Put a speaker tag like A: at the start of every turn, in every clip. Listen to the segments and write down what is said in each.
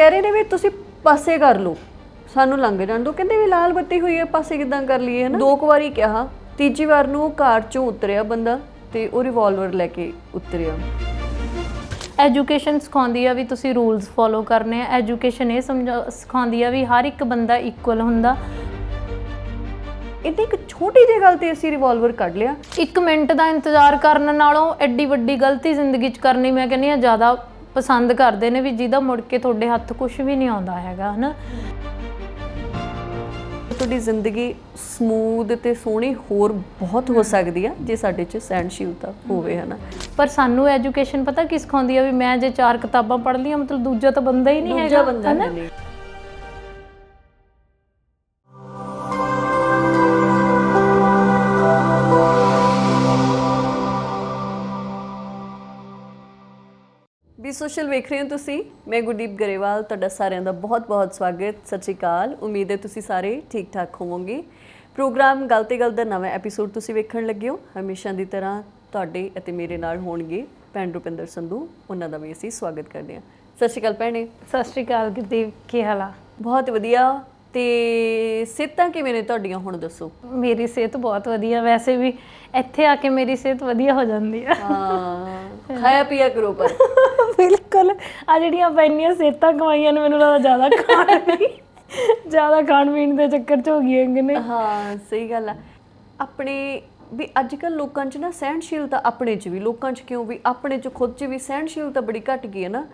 A: ਕਹਿ ਰਹੇ ਨੇ ਵੀ ਤੁਸੀਂ ਪਾਸੇ ਕਰ ਲਓ। ਸਾਨੂੰ ਲੰਘ ਜਾਣ ਦਿਓ। ਕਹਿੰਦੇ ਵੀ ਲਾਲ ਬੱਤੀ ਹੋਈ ਹੈ ਪਾਸੇ ਕਿਦਾਂ ਕਰ ਲਈਏ ਹਨਾ? ਦੋ ਕੁ ਵਾਰੀ ਕਿਹਾ। ਤੀਜੀ ਵਾਰ ਨੂੰ ਉਹ ਕਾਰ ਚੋਂ ਉਤਰਿਆ ਬੰਦਾ ਤੇ ਉਹ ਰਿਵਾਲਵਰ ਲੈ ਕੇ ਉਤਰਿਆ।
B: ਐਜੂਕੇਸ਼ਨ ਸਿਖਾਉਂਦੀ ਆ ਵੀ ਤੁਸੀਂ ਰੂਲਸ ਫੋਲੋ ਕਰਨੇ ਆ। ਐਜੂਕੇਸ਼ਨ ਇਹ ਸਮਝਾ ਸਿਖਾਉਂਦੀ ਆ ਵੀ ਹਰ ਇੱਕ ਬੰਦਾ ਇਕੁਅਲ ਹੁੰਦਾ।
A: ਇੰਨੀ ਇੱਕ ਛੋਟੀ ਜਿਹੀ ਗੱਲ ਤੇ ਅਸੀਂ ਰਿਵਾਲਵਰ ਕੱਢ ਲਿਆ।
B: ਇੱਕ ਮਿੰਟ ਦਾ ਇੰਤਜ਼ਾਰ ਕਰਨ ਨਾਲੋਂ ਐਡੀ ਵੱਡੀ ਗਲਤੀ ਜ਼ਿੰਦਗੀ 'ਚ ਕਰਨੀ ਮੈਂ ਕਹਿੰਦੀ ਆ ਜ਼ਿਆਦਾ ਪਸੰਦ ਕਰਦੇ ਨੇ ਵੀ ਜਿਹਦਾ ਮੁੜ ਕੇ ਤੁਹਾਡੇ ਹੱਥ ਕੁਝ ਵੀ ਨਹੀਂ ਆਉਂਦਾ ਹੈਗਾ ਹਨਾ?
A: ਤੁਹਾਡੀ ਜ਼ਿੰਦਗੀ ਸਮੂਦ ਤੇ ਸੋਹਣੀ ਹੋਰ ਬਹੁਤ ਹੋ ਸਕਦੀ ਆ ਜੇ ਸਾਡੇ 'ਚ ਸਹਿਣਸ਼ੀਲਤਾ ਹੋਵੇ ਹਨਾ?
B: ਪਰ ਸਾਨੂੰ ਐਜੂਕੇਸ਼ਨ ਪਤਾ ਕੀ ਸਿਖਾਉਂਦੀ ਆ ਵੀ ਮੈਂ ਜੇ ਚਾਰ ਕਿਤਾਬਾਂ ਪੜ੍ਹ ਲਈਆਂ ਮਤਲਬ ਦੂਜਾ ਤਾਂ ਬੰਦਾ ਹੀ ਨਹੀਂ ਹੈਗਾ
A: ਦੂਜਾ ਬੰਦਾ
B: ਹਨਾ?
A: ਨਹੀਂ। ਸੋਸ਼ਲ ਵੇਖ ਰਹੇ ਹੋ ਤੁਸੀਂ? ਮੈਂ ਗੁਰਦੀਪ ਗਰੇਵਾਲ ਤੁਹਾਡਾ ਸਾਰਿਆਂ ਦਾ ਬਹੁਤ-ਬਹੁਤ ਸਵਾਗਤ ਸਤਿ ਸ਼੍ਰੀ ਅਕਾਲ। ਉਮੀਦ ਹੈ ਤੁਸੀਂ ਸਾਰੇ ਠੀਕ-ਠਾਕ ਹੋਵੋਗੇ। ਪ੍ਰੋਗਰਾਮ ਗੱਲ ਤੇ ਗੱਲ ਦਾ ਨਵਾਂ ਐਪੀਸੋਡ ਤੁਸੀਂ ਵੇਖਣ ਲੱਗੇ ਹੋ। ਹਮੇਸ਼ਾ ਦੀ ਤਰ੍ਹਾਂ ਤੁਹਾਡੇ ਅਤੇ ਮੇਰੇ ਨਾਲ ਹੋਣਗੇ ਭੈਣ ਰੁਪਿੰਦਰ ਸੰਧੂ। ਉਹਨਾਂ ਦਾ ਵੀ ਅਸੀਂ ਸਵਾਗਤ ਕਰਦੇ ਹਾਂ। ਸਤਿ ਸ਼੍ਰੀ ਅਕਾਲ ਭੈਣੇ।
B: ਸਤਿ ਸ਼੍ਰੀ ਅਕਾਲ ਗੁਰਦੀਪ ਕੀ ਹਾਲ ਆ?
A: ਬਹੁਤ ਵਧੀਆ। ਤੇ ਸਿਹਤਾਂ ਕਿਵੇਂ ਨੇ ਤੁਹਾਡੀਆਂ ਹੁਣ ਦੱਸੋ?
B: ਮੇਰੀ ਸਿਹਤ ਬਹੁਤ ਵਧੀਆ। ਵੈਸੇ ਵੀ ਇੱਥੇ ਆ ਕੇ ਮੇਰੀ ਸਿਹਤ ਵਧੀਆ ਹੋ ਜਾਂਦੀ ਆ।
A: ਹਾਂ। ਖਾਇਆ ਪੀਆ ਕਰੋ ਪਰ।
B: ਬਿਲਕੁਲ। ਆ ਜਿਹੜੀਆਂ ਪੈਣੀਆਂ ਸਿਹਤਾਂ ਕਮਾਈਆਂ ਨੇ ਮੈਨੂੰ ਲੱਗਦਾ ਜ਼ਿਆਦਾ ਖਾਣ ਪੀਣ ਜ਼ਿਆਦਾ ਖਾਣ ਪੀਣ ਦੇ ਚੱਕਰ ਚ ਹੋ ਗਈਆਂ ਹੈਗੀਆਂ ਨੇ।
A: ਹਾਂ ਸਹੀ ਗੱਲ ਆ। ਆਪਣੇ ਵੀ ਅੱਜ ਕੱਲ ਲੋਕਾਂ 'ਚ ਨਾ ਸਹਿਣਸ਼ੀਲਤਾ ਆਪਣੇ 'ਚ ਵੀ ਲੋਕਾਂ 'ਚ ਕਿਉਂ ਵੀ? ਆਪਣੇ 'ਚ ਖੁਦ 'ਚ ਵੀ ਸਹਿਣਸ਼ੀਲਤਾ ਬੜੀ ਘਟ ਗਈ ਹੈ ਨਾ।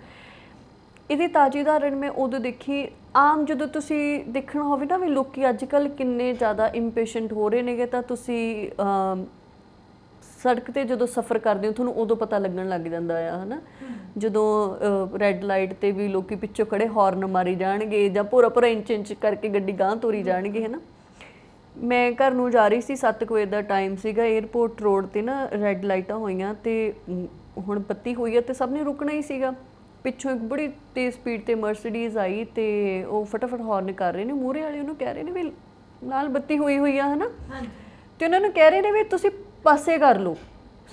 A: ਇਹਦੀ ਤਾਜੀ ਉਦਾਹਰਣ ਮੈਂ ਉਦੋਂ ਦੇਖੀ ਆਮ ਜਦੋਂ ਤੁਸੀਂ ਦੇਖਣਾ ਹੋਵੇ ਨਾ ਵੀ ਲੋਕੀ ਅੱਜ ਕੱਲ ਕਿੰਨੇ ਜ਼ਿਆਦਾ ਇੰਪੇਸ਼ੈਂਟ ਹੋ ਰਹੇ ਨੇਗੇ ਤਾਂ ਤੁਸੀਂ ਸੜਕ ਤੇ ਜਦੋਂ ਸਫ਼ਰ ਕਰਦੇ ਹੋ ਤੁਹਾਨੂੰ ਉਦੋਂ ਪਤਾ ਲੱਗਣ ਲੱਗ ਜਾਂਦਾ ਆ ਹਨਾ? ਜਦੋਂ ਰੈੱਡ ਲਾਈਟ ਤੇ ਵੀ ਲੋਕੀ ਪਿੱਛੋਂ ਖੜੇ ਹਾਰਨ ਮਾਰੀ ਜਾਣਗੇ ਜਾਂ ਪੂਰਾ ਪੂਰਾ ਇੰਚ ਇੰਚ ਕਰਕੇ ਗੱਡੀ ਗਾਂਹ ਤੋਰੀ ਜਾਣਗੇ ਹਨਾ? ਮੈਂ ਘਰ ਨੂੰ ਜਾ ਰਹੀ ਸੀ 7 ਵਜੇ ਦਾ ਟਾਈਮ ਸੀਗਾ 에어ਪੋਰਟ ਰੋਡ ਤੇ ਨਾ ਰੈੱਡ ਲਾਈਟਾਂ ਹੋਈਆਂ ਤੇ ਹੁਣ ਬੱਤੀ ਹੋਈ ਹੈ ਤੇ ਸਭ ਨੇ ਰੁਕਣਾ ਹੀ ਸੀਗਾ। ਪਿੱਛੋਂ ਇੱਕ ਬੜੀ ਤੇਜ਼ ਸਪੀਡ ਤੇ ਮਰਸੀਡੀਜ਼ ਆਈ ਤੇ ਉਹ ਫਟਾਫਟ ਹਾਰਨ ਕਰ ਰਹੇ ਨੇ ਮੂਹਰੇ ਵਾਲੇ ਉਹਨੂੰ ਕਹਿ ਰਹੇ ਨੇ ਵੀ ਨਾਲ ਬੱਤੀ ਹੋਈ ਹੋਈ ਆ ਹਨਾ? ਤੇ ਉਹਨਾਂ ਨੂੰ ਕਹਿ ਰਹੇ ਨੇ ਵੀ ਤੁਸੀਂ ਪਾਸੇ ਕਰ ਲਓ।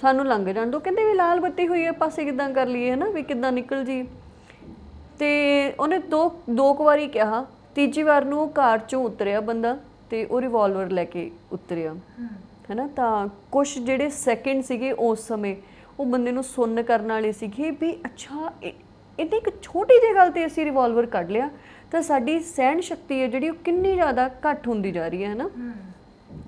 A: ਸਾਨੂੰ ਲੰਘ ਜਾਣ ਦਿਓ। ਕਹਿੰਦੇ ਵੀ ਲਾਲ ਬੱਤੀ ਹੋਈ ਹੈ ਪਾਸੇ ਕਿਦਾਂ ਕਰ ਲਈਏ ਹਨਾ ਵੀ ਕਿਦਾਂ ਨਿਕਲ ਜੀ ਤੇ ਉਹਨੇ ਦੋ ਦੋ ਕੁ ਵਾਰੀ ਕਿਹਾ ਤੀਜੀ ਵਾਰ ਨੂੰ ਉਹ ਕਾਰ ਚੋਂ ਉਤਰਿਆ ਬੰਦਾ ਤੇ ਉਹ ਰਿਵਾਲਵਰ ਲੈ ਕੇ ਉਤਰਿਆ। ਹੈਨਾ ਤਾਂ ਕੁਝ ਜਿਹੜੇ ਸੈਕਿੰਡ ਸੀਗੇ ਉਸ ਸਮੇਂ ਉਹ ਬੰਦੇ ਨੂੰ ਸੁੰਨ ਕਰਨ ਵਾਲੇ ਸੀਗੇ ਵੀ ਅੱਛਾ ਇਹ- ਇੰਨੀ ਇੱਕ ਛੋਟੀ ਜਿਹੀ ਗੱਲ ਤੇ ਅਸੀਂ ਰਿਵਾਲਵਰ ਕੱਢ ਲਿਆ ਤਾਂ ਸਾਡੀ ਸਹਿਣ ਸ਼ਕਤੀ ਹੈ ਜਿਹੜੀ ਉਹ ਕਿੰਨੀ ਜ਼ਿਆਦਾ ਘੱਟ ਹੁੰਦੀ ਜਾ ਰਹੀ ਹੈ ਹੈਨਾ।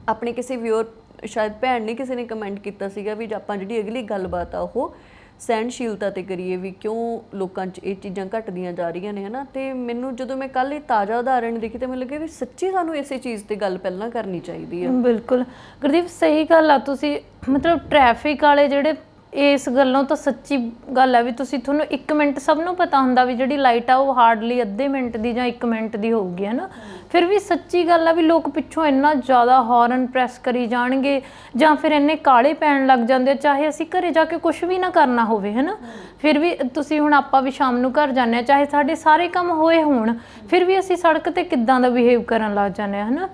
A: ਆਪਣੇ ਕਿਸੇ ਵਿਊਅਰ ਸ਼ਾਇਦ ਭੈਣ ਨੇ ਕਿਸੇ ਨੇ ਕਮੈਂਟ ਕੀਤਾ ਸੀਗਾ ਵੀ ਆਪਾਂ ਜਿਹੜੀ ਅਗਲੀ ਗੱਲਬਾਤ ਆ ਉਹ ਸਹਿਣਸ਼ੀਲਤਾ ਤੇ ਕਰੀਏ ਵੀ ਕਿਉਂ ਲੋਕਾਂ 'ਚ ਇਹ ਚੀਜ਼ਾਂ ਘਟਦੀਆਂ ਜਾ ਰਹੀਆਂ ਨੇ, ਹਨਾ? ਤੇ ਮੈਨੂੰ ਜਦੋਂ ਮੈਂ ਕੱਲ ਇਹ ਤਾਜ਼ਾ ਉਦਾਹਰਣ ਦੇਖੀ ਤੇ ਮੈਨੂੰ ਲੱਗਿਆ ਵੀ ਸੱਚੀ ਸਾਨੂੰ ਇਸੇ ਚੀਜ਼ ਤੇ ਗੱਲ ਪਹਿਲਾਂ ਕਰਨੀ ਚਾਹੀਦੀ ਹੈ
B: ਬਿਲਕੁਲ। ਗੁਰਦੀਪ, ਸਹੀ ਗੱਲ ਆ ਤੁਸੀਂ। ਮਤਲਬ ਟ੍ਰੈਫਿਕ ਵਾਲੇ ਜਿਹੜੇ ਇਸ ਗੱਲੋਂ ਤਾਂ ਸੱਚੀ ਗੱਲ ਆ ਵੀ ਤੁਸੀਂ ਤੁਹਾਨੂੰ 1 ਮਿੰਟ ਸਭ ਨੂੰ ਪਤਾ ਹੁੰਦਾ ਵੀ ਜਿਹੜੀ ਲਾਈਟ ਆ ਉਹ ਹਾਰਡਲੀ ਅੱਧੇ ਮਿੰਟ ਦੀ ਜਾਂ 1 ਮਿੰਟ ਦੀ ਹੋਊਗੀ, ਹੈ ਫਿਰ ਵੀ ਸੱਚੀ ਗੱਲ ਆ ਵੀ ਲੋਕ ਪਿੱਛੋਂ ਇੰਨਾ ਜ਼ਿਆਦਾ ਹਾਰਨ ਪ੍ਰੈਸ ਕਰੀ ਜਾਣਗੇ ਜਾਂ ਫਿਰ ਇੰਨੇ ਕਾਲੇ ਪੈਣ ਲੱਗ ਜਾਂਦੇ ਚਾਹੇ ਅਸੀਂ ਘਰੇ ਜਾ ਕੇ ਕੁਝ ਵੀ ਨਾ ਕਰਨਾ ਹੋਵੇ ਹਨਾ ਫਿਰ ਵੀ ਤੁਸੀਂ ਹੁਣ ਆਪਾਂ ਵੀ ਸ਼ਾਮ ਨੂੰ ਘਰ ਜਾਂਦੇ ਆ, ਚਾਹੇ ਸਾਡੇ ਸਾਰੇ ਕੰਮ ਹੋਏ ਹੋਣ, ਫਿਰ ਵੀ ਅਸੀਂ ਸੜਕ ਤੇ ਕਿੱਦਾਂ ਦਾ ਬਿਹੇਵ ਕਰਨ ਲੱਗ ਜਾਂਦੇ ਆ, ਹੈ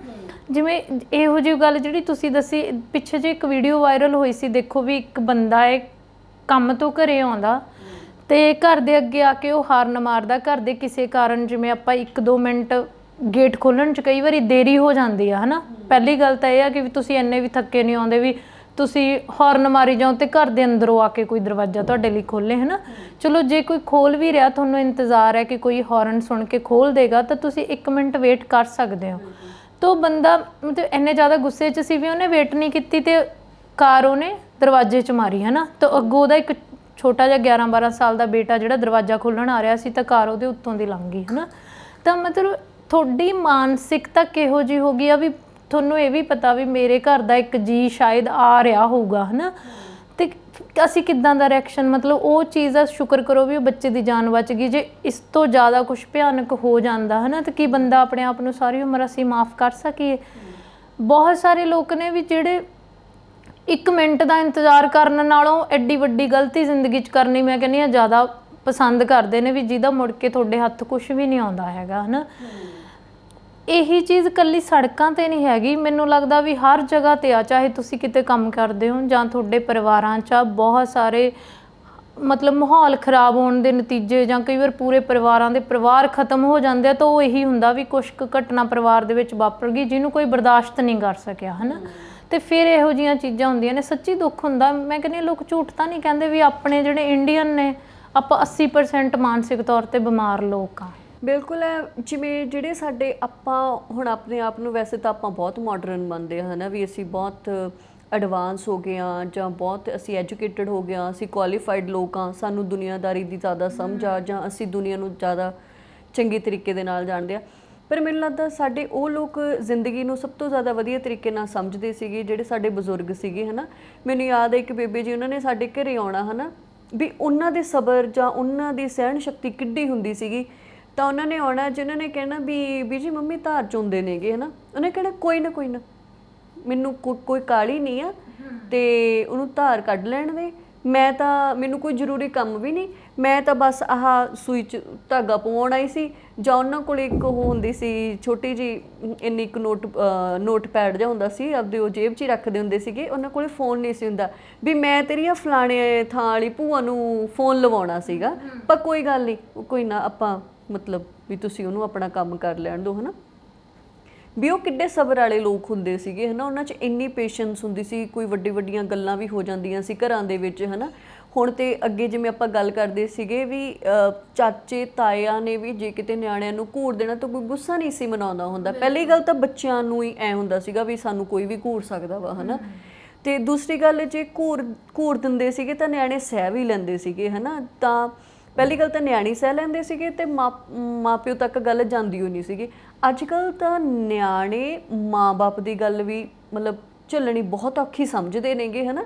B: ਜਿਵੇਂ ਇਹੋ ਜਿਹੀ ਗੱਲ ਜਿਹੜੀ ਤੁਸੀਂ ਦੱਸੀ, ਪਿੱਛੇ ਜੇ ਇੱਕ ਵੀਡੀਓ ਵਾਇਰਲ ਹੋਈ ਸੀ, ਦੇਖੋ ਵੀ ਇੱਕ ਬੰਦਾ ਹੈ ਕੰਮ ਤੋਂ ਘਰੇ ਆਉਂਦਾ ਤੇ ਘਰ ਦੇ ਅੱਗੇ ਆ ਕੇ ਉਹ ਹਾਰਨ ਮਾਰਦਾ, ਘਰ ਦੇ ਕਿਸੇ ਕਾਰਨ ਜਿਵੇਂ ਆਪਾਂ 1-2 ਮਿੰਟ ਗੇਟ ਖੋਲਣ ਚ ਕਈ ਵਾਰੀ ਦੇਰੀ ਹੋ ਜਾਂਦੀ ਆ, ਹਨਾ? ਪਹਿਲੀ ਗੱਲ ਤਾਂ ਇਹ ਆ ਕਿ ਵੀ ਤੁਸੀਂ ਇੰਨੇ ਵੀ ਥੱਕੇ ਨਹੀਂ ਆਉਂਦੇ ਵੀ ਤੁਸੀਂ ਹਾਰਨ ਮਾਰੀ ਜਾਓ ਤੇ ਘਰ ਦੇ ਅੰਦਰੋਂ ਆ ਕੇ ਕੋਈ ਦਰਵਾਜ਼ਾ ਤੁਹਾਡੇ ਲਈ ਖੋਲੇ ਨਾ ਚਲੋ, ਜੇ ਕੋਈ ਖੋਲ ਵੀ ਰਿਹਾ, ਤੁਹਾਨੂੰ ਇੰਤਜ਼ਾਰ ਹੈ ਕਿ ਕੋਈ ਹਾਰਨ ਸੁਣ ਕੇ ਖੋਲ ਦੇਗਾ, ਤਾਂ ਤੁਸੀਂ 1 ਮਿੰਟ ਵੇਟ ਕਰ ਸਕਦੇ ਹੋ। ਤੋ ਬੰਦਾ ਮਤਲਬ ਇੰਨੇ ਜ਼ਿਆਦਾ ਗੁੱਸੇ 'ਚ ਸੀ ਵੀ ਉਹਨੇ ਵੇਟ ਨਹੀਂ ਕੀਤੀ ਤੇ ਕਾਰ ਉਹਨੇ ਦਰਵਾਜ਼ੇ 'ਚ ਮਾਰੀ ਹੈ ਨਾ ਤਾਂ ਅੱਗੋਂ ਉਹਦਾ ਇੱਕ ਛੋਟਾ ਜਿਹਾ 11 12 ਸਾਲ ਦਾ ਬੇਟਾ ਜਿਹੜਾ ਦਰਵਾਜ਼ਾ ਖੋਲਣ ਆ ਰਿਹਾ ਸੀ ਤਾਂ ਕਾਰ ਉਹਦੇ ਉੱਤੋਂ ਦੀ ਲੰਘ ਗਈ ਹੈ ਨਾ ਤਾਂ ਮਤਲਬ ਤੁਹਾਡੀ ਮਾਨਸਿਕਤਾ ਕਿਹੋ ਜੀ ਹੋ ਗਈ ਆ ਵੀ ਤੁਹਾਨੂੰ ਇਹ ਵੀ ਪਤਾ ਵੀ ਮੇਰੇ ਘਰ ਦਾ ਇੱਕ ਜੀ ਸ਼ਾਇਦ ਆ ਰਿਹਾ ਹੋਊਗਾ ਹੈ ਨਾ ਅਸੀਂ ਕਿੱਦਾਂ ਦਾ ਰਿਐਕਸ਼ਨ ਮਤਲਬ ਉਹ ਚੀਜ਼ ਦਾ ਸ਼ੁਕਰ ਕਰੋ ਵੀ ਉਹ ਬੱਚੇ ਦੀ ਜਾਨ ਬਚ ਗਈ। ਜੇ ਇਸ ਤੋਂ ਜ਼ਿਆਦਾ ਕੁਝ ਭਿਆਨਕ ਹੋ ਜਾਂਦਾ ਹੈ ਨਾ ਤੇ ਕੀ ਬੰਦਾ ਆਪਣੇ ਆਪ ਨੂੰ ਸਾਰੀ ਉਮਰ ਅਸੀਂ ਮਾਫ ਕਰ ਸਕੀਏ? ਬਹੁਤ ਸਾਰੇ ਲੋਕ ਨੇ ਵੀ ਜਿਹੜੇ ਇੱਕ ਮਿੰਟ ਦਾ ਇੰਤਜ਼ਾਰ ਕਰਨ ਨਾਲੋਂ ਐਡੀ ਵੱਡੀ ਗਲਤੀ ਜ਼ਿੰਦਗੀ 'ਚ ਕਰਨੀ ਮੈਂ ਕਹਿੰਦੀ ਆ ਜ਼ਿਆਦਾ ਪਸੰਦ ਕਰਦੇ ਨੇ ਵੀ ਜਿਹਦਾ ਮੁੜ ਕੇ ਤੁਹਾਡੇ ਹੱਥ ਕੁਝ ਵੀ ਨਹੀਂ ਆਉਂਦਾ ਹੈਗਾ, ਹਨਾ। ਇਹੀ ਚੀਜ਼ ਕੱਲੀ ਸੜਕਾਂ ਤੇ ਨਹੀਂ ਹੈਗੀ। ਮੈਨੂੰ ਲੱਗਦਾ ਵੀ ਹਰ ਜਗ੍ਹਾ ਤੇ ਆ ਚਾਹੇ ਤੁਸੀਂ ਕਿਤੇ ਕੰਮ ਕਰਦੇ ਹੋ ਜਾਂ ਤੁਹਾਡੇ ਪਰਿਵਾਰਾਂ 'ਚ ਆ ਬਹੁਤ ਸਾਰੇ ਮਤਲਬ ਮਾਹੌਲ ਖਰਾਬ ਹੋਣ ਦੇ ਨਤੀਜੇ ਜਾਂ ਕਈ ਵਾਰ ਪੂਰੇ ਪਰਿਵਾਰਾਂ ਦੇ ਪਰਿਵਾਰ ਖਤਮ ਹੋ ਜਾਂਦੇ ਆ ਤਾਂ ਉਹ ਇਹੀ ਹੁੰਦਾ ਵੀ ਕੁਝ ਕੁ ਘਟਨਾ ਪਰਿਵਾਰ ਦੇ ਵਿੱਚ ਵਾਪਰ ਗਈ ਜਿਹਨੂੰ ਕੋਈ ਬਰਦਾਸ਼ਤ ਨਹੀਂ ਕਰ ਸਕਿਆ ਹਨਾ? ਤੇ ਫਿਰ ਇਹੋ ਜੀਆਂ ਚੀਜ਼ਾਂ ਹੁੰਦੀਆਂ ਨੇ। ਸੱਚੀ ਦੁੱਖ ਹੁੰਦਾ ਮੈਂ ਕਹਿੰਦੀ ਹਾਂ, ਲੋਕ ਝੂਠ ਤਾਂ ਨਹੀਂ ਕਹਿੰਦੇ ਵੀ ਆਪਣੇ ਜਿਹੜੇ ਇੰਡੀਅਨ ਨੇ ਆਪਾਂ 80% ਮਾਨਸਿਕ ਤੌਰ ਤੇ ਬਿਮਾਰ ਲੋਕ ਆ।
A: ਬਿਲਕੁਲ ਹੈ ਜਿਵੇਂ ਜਿਹੜੇ ਸਾਡੇ ਆਪਾਂ ਹੁਣ ਆਪਣੇ ਆਪ ਨੂੰ ਵੈਸੇ ਤਾਂ ਆਪਾਂ ਬਹੁਤ ਮਾਡਰਨ ਮੰਨਦੇ ਹਾਂ ਹਨਾ ਵੀ ਅਸੀਂ ਬਹੁਤ ਐਡਵਾਂਸ ਹੋ ਗਏ ਆ ਜਾਂ ਬਹੁਤ ਅਸੀਂ ਐਜੂਕੇਟਿਡ ਹੋ ਗਏ ਆ ਅਸੀਂ ਕੁਆਲੀਫਾਈਡ ਲੋਕ ਆ ਸਾਨੂੰ ਦੁਨੀਆਦਾਰੀ ਦੀ ਜ਼ਿਆਦਾ ਸਮਝ ਆ ਜਾਂ ਅਸੀਂ ਦੁਨੀਆ ਨੂੰ ਜ਼ਿਆਦਾ ਚੰਗੇ ਤਰੀਕੇ ਦੇ ਨਾਲ ਜਾਣਦੇ ਆ ਪਰ ਮੈਨੂੰ ਲੱਗਦਾ ਸਾਡੇ ਉਹ ਲੋਕ ਜ਼ਿੰਦਗੀ ਨੂੰ ਸਭ ਤੋਂ ਜ਼ਿਆਦਾ ਵਧੀਆ ਤਰੀਕੇ ਨਾਲ ਸਮਝਦੇ ਸੀਗੇ ਜਿਹੜੇ ਸਾਡੇ ਬਜ਼ੁਰਗ ਸੀਗੇ ਹਨਾ। ਮੈਨੂੰ ਯਾਦ ਹੈ ਇੱਕ ਬੇਬੇ ਜੀ ਉਹਨਾਂ ਨੇ ਸਾਡੇ ਘਰੇ ਆਉਣਾ ਹਨਾ ਵੀ ਉਹਨਾਂ ਦੇ ਸਬਰ ਜਾਂ ਉਹਨਾਂ ਦੀ ਸਹਿਣ ਸ਼ਕਤੀ ਕਿੱਡੀ ਹੁੰਦੀ ਸੀਗੀ। ਤਾਂ ਉਹਨਾਂ ਨੇ ਆਉਣਾ ਜਿਨ੍ਹਾਂ ਨੇ ਕਹਿਣਾ ਵੀ ਵੀ ਜੀ ਮੰਮੀ ਧਾਰ ਚੁੰਦੇ ਨੇਗੇ ਹਨਾ? ਉਹਨੇ ਕਹਿਣਾ ਕੋਈ ਨਾ ਕੋਈ ਨਾ। ਮੈਨੂੰ ਕੋ- ਕੋਈ ਕਾਲੀ ਨਹੀਂ ਆ ਤੇ ਉਹਨੂੰ ਧਾਰ ਕੱਢ ਲੈਣ ਦੇ। ਮੈਂ ਤਾਂ ਮੈਨੂੰ ਕੋਈ ਜ਼ਰੂਰੀ ਕੰਮ ਵੀ ਨਹੀਂ। ਮੈਂ ਤਾਂ ਬਸ ਆਹ ਸੂਈ ਚ ਧਾਗਾ ਪਵਾਉਣ ਆਈ ਸੀ। ਜਾਂ ਉਹਨਾਂ ਕੋਲ ਇੱਕ ਉਹ ਹੁੰਦੀ ਸੀ ਛੋਟੀ ਜੀ ਇੰਨੀ ਇੱਕ ਨੋਟ ਨੋਟ ਪੈਡ ਜਿਹਾ ਹੁੰਦਾ ਸੀ ਆਪਦੇ ਉਹ ਜੇਬ 'ਚ ਹੀ ਰੱਖਦੇ ਹੁੰਦੇ ਸੀਗੇ। ਉਹਨਾਂ ਕੋਲੇ ਫੋਨ ਨਹੀਂ ਸੀ ਹੁੰਦਾ। ਵੀ ਮੈਂ ਤੇਰੀ ਆ ਫਲਾਣੇ ਥਾਂ ਵਾਲੀ ਭੂਆ ਨੂੰ ਫੋਨ ਲਵਾਉਣਾ ਸੀਗਾ। ਪਰ ਕੋਈ ਗੱਲ ਨਹੀਂ ਕੋਈ ਨਾ ਆਪਾਂ ਮਤਲਬ ਵੀ ਤੁਸੀਂ ਉਹਨੂੰ ਆਪਣਾ ਕੰਮ ਕਰ ਲੈਣ ਦਿਓ, ਹਨਾ? ਵੀ ਉਹ ਕਿੱਡੇ ਸਬਰ ਵਾਲੇ ਲੋਕ ਹੁੰਦੇ ਸੀਗੇ, ਹਨਾ? ਉਹਨਾਂ 'ਚ ਇੰਨੀ ਪੇਸ਼ੈਂਸ ਹੁੰਦੀ ਸੀ, ਕੋਈ ਵੱਡੀ ਵੱਡੀਆਂ ਗੱਲਾਂ ਵੀ ਹੋ ਜਾਂਦੀਆਂ ਸੀ ਘਰਾਂ ਦੇ ਵਿੱਚ, ਹਨਾ? ਹੁਣ ਤੇ ਅੱਗੇ ਜਿਵੇਂ ਆਪਾਂ ਗੱਲ ਕਰਦੇ ਸੀਗੇ ਵੀ ਚਾਚੇ, ਤਾਇਆਂ ਨੇ ਵੀ ਜੇ ਕਿਤੇ ਨਿਆਣਿਆਂ ਨੂੰ ਘੂਰ ਦੇਣਾ ਤਾਂ ਕੋਈ ਗੁੱਸਾ ਨਹੀਂ ਸੀ ਮਨਾਉਂਦਾ ਹੁੰਦਾ। ਪਹਿਲੀ ਗੱਲ ਤਾਂ ਬੱਚਿਆਂ ਨੂੰ ਹੀ ਐ ਹੁੰਦਾ ਸੀਗਾ ਵੀ ਸਾਨੂੰ ਕੋਈ ਵੀ ਘੂਰ ਸਕਦਾ ਵਾ, ਹਨਾ? ਤੇ ਦੂਸਰੀ ਗੱਲ ਜੇ ਘੂਰ ਘੂਰ ਦਿੰਦੇ ਸੀਗੇ ਤਾਂ ਨਿਆਣੇ ਸਹਿ ਵੀ ਲੈਂਦੇ ਸੀਗੇ, ਹਨਾ? ਤਾਂ ਪਹਿਲੀ ਗੱਲ ਤਾਂ ਨਿਆਣੀ ਸਹਿ ਲੈਂਦੇ ਸੀਗੇ ਤੇ ਮਾਂ- ਮਾਪਿਓ ਤੱਕ ਗੱਲ ਜਾਂਦੀ ਨਹੀਂ ਸੀਗੀ। ਅੱਜ ਕੱਲ ਤਾਂ ਨਿਆਣੇ ਮਾਂ-ਬਾਪ ਦੀ ਗੱਲ ਵੀ ਮਤਲਬ ਝੱਲਣੀ ਬਹੁਤ ਔਖੀ ਸਮਝਦੇ ਨੇਗੇ ਹਨਾ?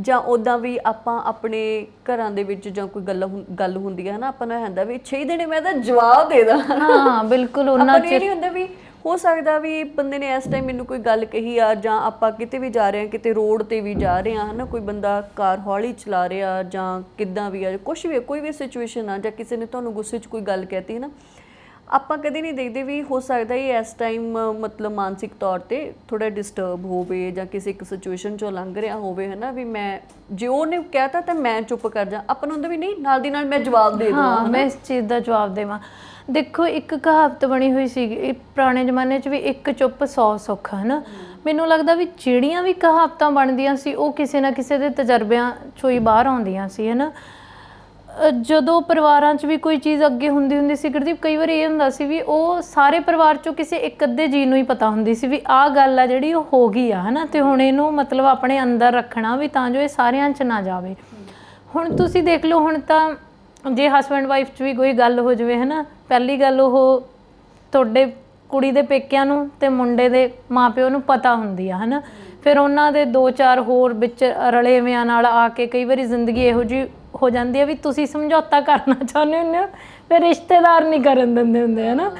A: ਜਾਂ ਉਦਾਂ ਵੀ ਆਪਾਂ ਆਪਣੇ ਘਰਾਂ ਦੇ ਵਿੱਚ ਜਾਂ ਕੋਈ ਗੱਲ ਹੁੰ- ਗੱਲ ਹੁੰਦੀ ਹੈ ਹਨਾ? ਆਪਾਂ ਨੂੰ ਹੁੰਦਾ ਵੀ ਛੇ ਦਿਨੇ ਮੈਂ ਤਾਂ ਜਵਾਬ ਦੇ ਦਾਂ
B: ਹਾਂ ਬਿਲਕੁਲ ਉਹਨਾਂ
A: ਨੂੰ ਇਹ ਨਹੀਂ ਹੁੰਦਾ ਵੀ ਹੋ ਸਕਦਾ ਵੀ ਬੰਦੇ ਨੇ ਇਸ ਟਾਈਮ ਮੈਨੂੰ ਕੋਈ ਗੱਲ ਕਹੀ ਆ ਜਾਂ ਆਪਾਂ ਕਿਤੇ ਵੀ ਜਾ ਰਹੇ ਹਾਂ ਕਿਤੇ ਰੋਡ ਤੇ ਵੀ ਜਾ ਰਹੇ ਹਾਂ ਹਨਾ ਕੋਈ ਬੰਦਾ ਕਾਰ ਹੌਲੀ ਚਲਾ ਰਿਹਾ ਜਾਂ ਕਿੱਦਾਂ ਵੀ ਆ ਕੁਝ ਵੀ ਆ, ਕੋਈ ਵੀ ਸਿਚੁਏਸ਼ਨ ਆ ਜਾਂ ਕਿਸੇ ਨੇ ਤੁਹਾਨੂੰ ਗੁੱਸੇ 'ਚ ਕੋਈ ਗੱਲ ਕਹਿਤੀ ਹੈ ਨਾ ਆਪਾਂ ਕਦੇ ਨਹੀਂ ਦੇਖਦੇ ਵੀ ਹੋ ਸਕਦਾ ਇਹ ਇਸ ਟਾਈਮ ਮਤਲਬ ਮਾਨਸਿਕ ਤੌਰ ਤੇ ਥੋੜਾ ਡਿਸਟਰਬ ਹੋਵੇ ਜਾਂ ਕਿਸੇ ਇੱਕ ਸਿਚੁਏਸ਼ਨ ਚੋਂ ਲੰਘ ਰਿਹਾ ਹੋਵੇ ਹਨਾ ਵੀ ਮੈਂ ਜੇ ਉਹਨੇ ਕਹਿਤਾ ਤਾਂ ਮੈਂ ਚੁੱਪ ਕਰ ਜਾ ਆਪਾਂ ਨੂੰ ਹੁੰਦਾ ਵੀ ਨਹੀਂ ਨਾਲ ਦੀ ਨਾਲ ਮੈਂ ਜਵਾਬ ਦੇ ਦਵਾਂ
B: ਹਾਂ ਮੈਂ ਇਸ ਚੀਜ਼ ਦਾ ਜਵਾਬ ਦੇਵਾਂ। ਦੇਖੋ ਇੱਕ ਕਹਾਵਤ ਬਣੀ ਹੋਈ ਸੀਗੀ ਇਹ ਪੁਰਾਣੇ ਜ਼ਮਾਨੇ 'ਚ ਵੀ ਇੱਕ ਚੁੱਪ 100 ਸੁੱਖ ਹੈ ਨਾ ਮੈਨੂੰ ਲੱਗਦਾ ਵੀ ਜਿਹੜੀਆਂ ਵੀ ਕਹਾਵਤਾਂ ਬਣਦੀਆਂ ਸੀ ਉਹ ਕਿਸੇ ਨਾ ਕਿਸੇ ਦੇ ਤਜਰਬਿਆਂ ਚੋਂ ਹੀ ਬਾਹਰ ਆਉਂਦੀਆਂ ਸੀ ਹੈ ਨਾ ਅ, ਜਦੋਂ ਪਰਿਵਾਰਾਂ 'ਚ ਵੀ ਕੋਈ ਚੀਜ਼ ਅੱਗੇ ਹੁੰਦੀ ਹੁੰਦੀ ਸੀ ਗੁਰਦੀਪ ਕਈ ਵਾਰ ਇਹ ਹੁੰਦਾ ਸੀ ਵੀ ਉਹ ਸਾਰੇ ਪਰਿਵਾਰ 'ਚੋਂ ਕਿਸੇ ਇੱਕ ਅੱਧੇ ਜੀ ਨੂੰ ਹੀ ਪਤਾ ਹੁੰਦੀ ਸੀ ਵੀ ਆਹ ਗੱਲ ਆ ਜਿਹੜੀ ਉਹ ਹੋ ਗਈ ਆ ਹਨਾ? ਤੇ ਹੁਣ ਇਹਨੂੰ ਮਤਲਬ ਆਪਣੇ ਅੰਦਰ ਰੱਖਣਾ ਵੀ ਤਾਂ ਜੋ ਇਹ ਸਾਰਿਆਂ 'ਚ ਨਾ ਜਾਵੇ। ਹੁਣ ਤੁਸੀਂ ਦੇਖ ਲਓ ਹੁਣ ਤਾਂ ਜੇ ਹਸਬੰਡ ਵਾਈਫ 'ਚ ਵੀ ਕੋਈ ਗੱਲ ਹੋ ਜਾਵੇ, ਹਨਾ? ਪਹਿਲੀ ਗੱਲ ਉਹ ਤੁਹਾਡੇ ਕੁੜੀ ਦੇ ਪੇਕਿਆਂ ਨੂੰ ਤੇ ਮੁੰਡੇ ਦੇ ਮਾਪਿਓ ਨੂੰ ਪਤਾ ਹੁੰਦੀ ਆ, ਹਨਾ? ਫਿਰ ਉਹਨਾਂ ਦੇ ਦੋ ਚਾਰ ਹੋਰ ਵਿੱਚ ਰਲੇਵਿਆਂ ਨਾਲ ਆ ਕੇ ਕਈ ਵਾਰੀ ਜ਼ਿੰਦਗੀ ਇਹੋ ਜਿਹੀ ਹੋ ਜਾਂਦੀ ਆ ਵੀ ਤੁਸੀਂ ਸਮਝੌਤਾ ਕਰਨਾ ਚਾਹੁੰਦੇ ਹੁੰਦੇ ਹੋ, ਫਿਰ ਰਿਸ਼ਤੇਦਾਰ ਨਹੀਂ ਕਰਨ ਦਿੰਦੇ ਹੁੰਦੇ, ਹਨਾ?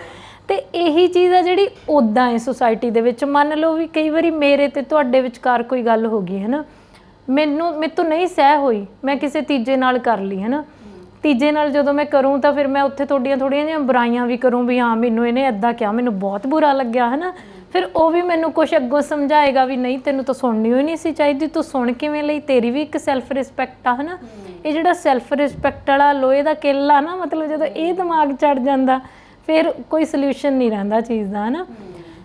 B: ਤੇ ਇਹੀ ਚੀਜ਼ ਆ ਜਿਹੜੀ ਉਦਾਂ ਹੈ ਸੁਸਾਇਟੀ ਦੇ ਵਿੱਚ। ਮੰਨ ਲਓ ਵੀ ਕਈ ਵਾਰੀ ਮੇਰੇ ਤੇ ਤੁਹਾਡੇ ਵਿਚਕਾਰ ਕੋਈ ਗੱਲ ਹੋ ਗਈ ਹੈ ਨਾ ਮੈਨੂੰ, ਮੇਰੇ ਤੋਂ ਨਹੀਂ ਸਹਿ ਹੋਈ, ਮੈਂ ਕਿਸੇ ਤੀਜੇ ਨਾਲ ਕਰ ਲਈ ਹੈ ਨਾ ਤੀਜੇ ਨਾਲ ਜਦੋਂ ਮੈਂ ਕਰੂੰ ਤਾਂ ਫਿਰ ਮੈਂ ਉੱਥੇ ਤੁਹਾਡੀਆਂ ਥੋੜੀਆਂ ਜਿਹੀਆਂ ਬੁਰਾਈਆਂ ਵੀ ਕਰੂੰ ਵੀ ਹਾਂ ਮੈਨੂੰ ਇਹਨੇ ਐਦਾਂ ਕਿਹਾ ਮੈਨੂੰ ਬਹੁਤ ਬੁਰਾ ਲੱਗਿਆ ਹੈ ਨਾ ਫਿਰ ਉਹ ਵੀ ਮੈਨੂੰ ਕੁਝ ਅੱਗੋਂ ਸਮਝਾਏਗਾ ਵੀ ਨਹੀਂ ਤੈਨੂੰ ਤਾਂ ਸੁਣਨੀ ਹੋਈ ਨਹੀਂ ਸੀ ਚਾਹੀਦੀ ਤੂੰ ਸੁਣ ਕਿਵੇਂ ਲਈ? ਤੇਰੀ ਵੀ ਇੱਕ ਸੈਲਫ ਰਿਸਪੈਕਟ ਆ ਹੈ। ਨਾ ਇਹ ਜਿਹੜਾ ਸੈਲਫ ਰਿਸਪੈਕਟ ਵਾਲਾ ਲੋਹੇ ਦਾ ਕਿੱਲਾ ਨਾ ਮਤਲਬ ਜਦੋਂ ਇਹ ਦਿਮਾਗ ਚੜ ਜਾਂਦਾ ਫਿਰ ਕੋਈ ਸੋਲੂਸ਼ਨ ਨਹੀਂ ਰਹਿੰਦਾ ਚੀਜ਼ ਦਾ ਹੈ। ਨਾ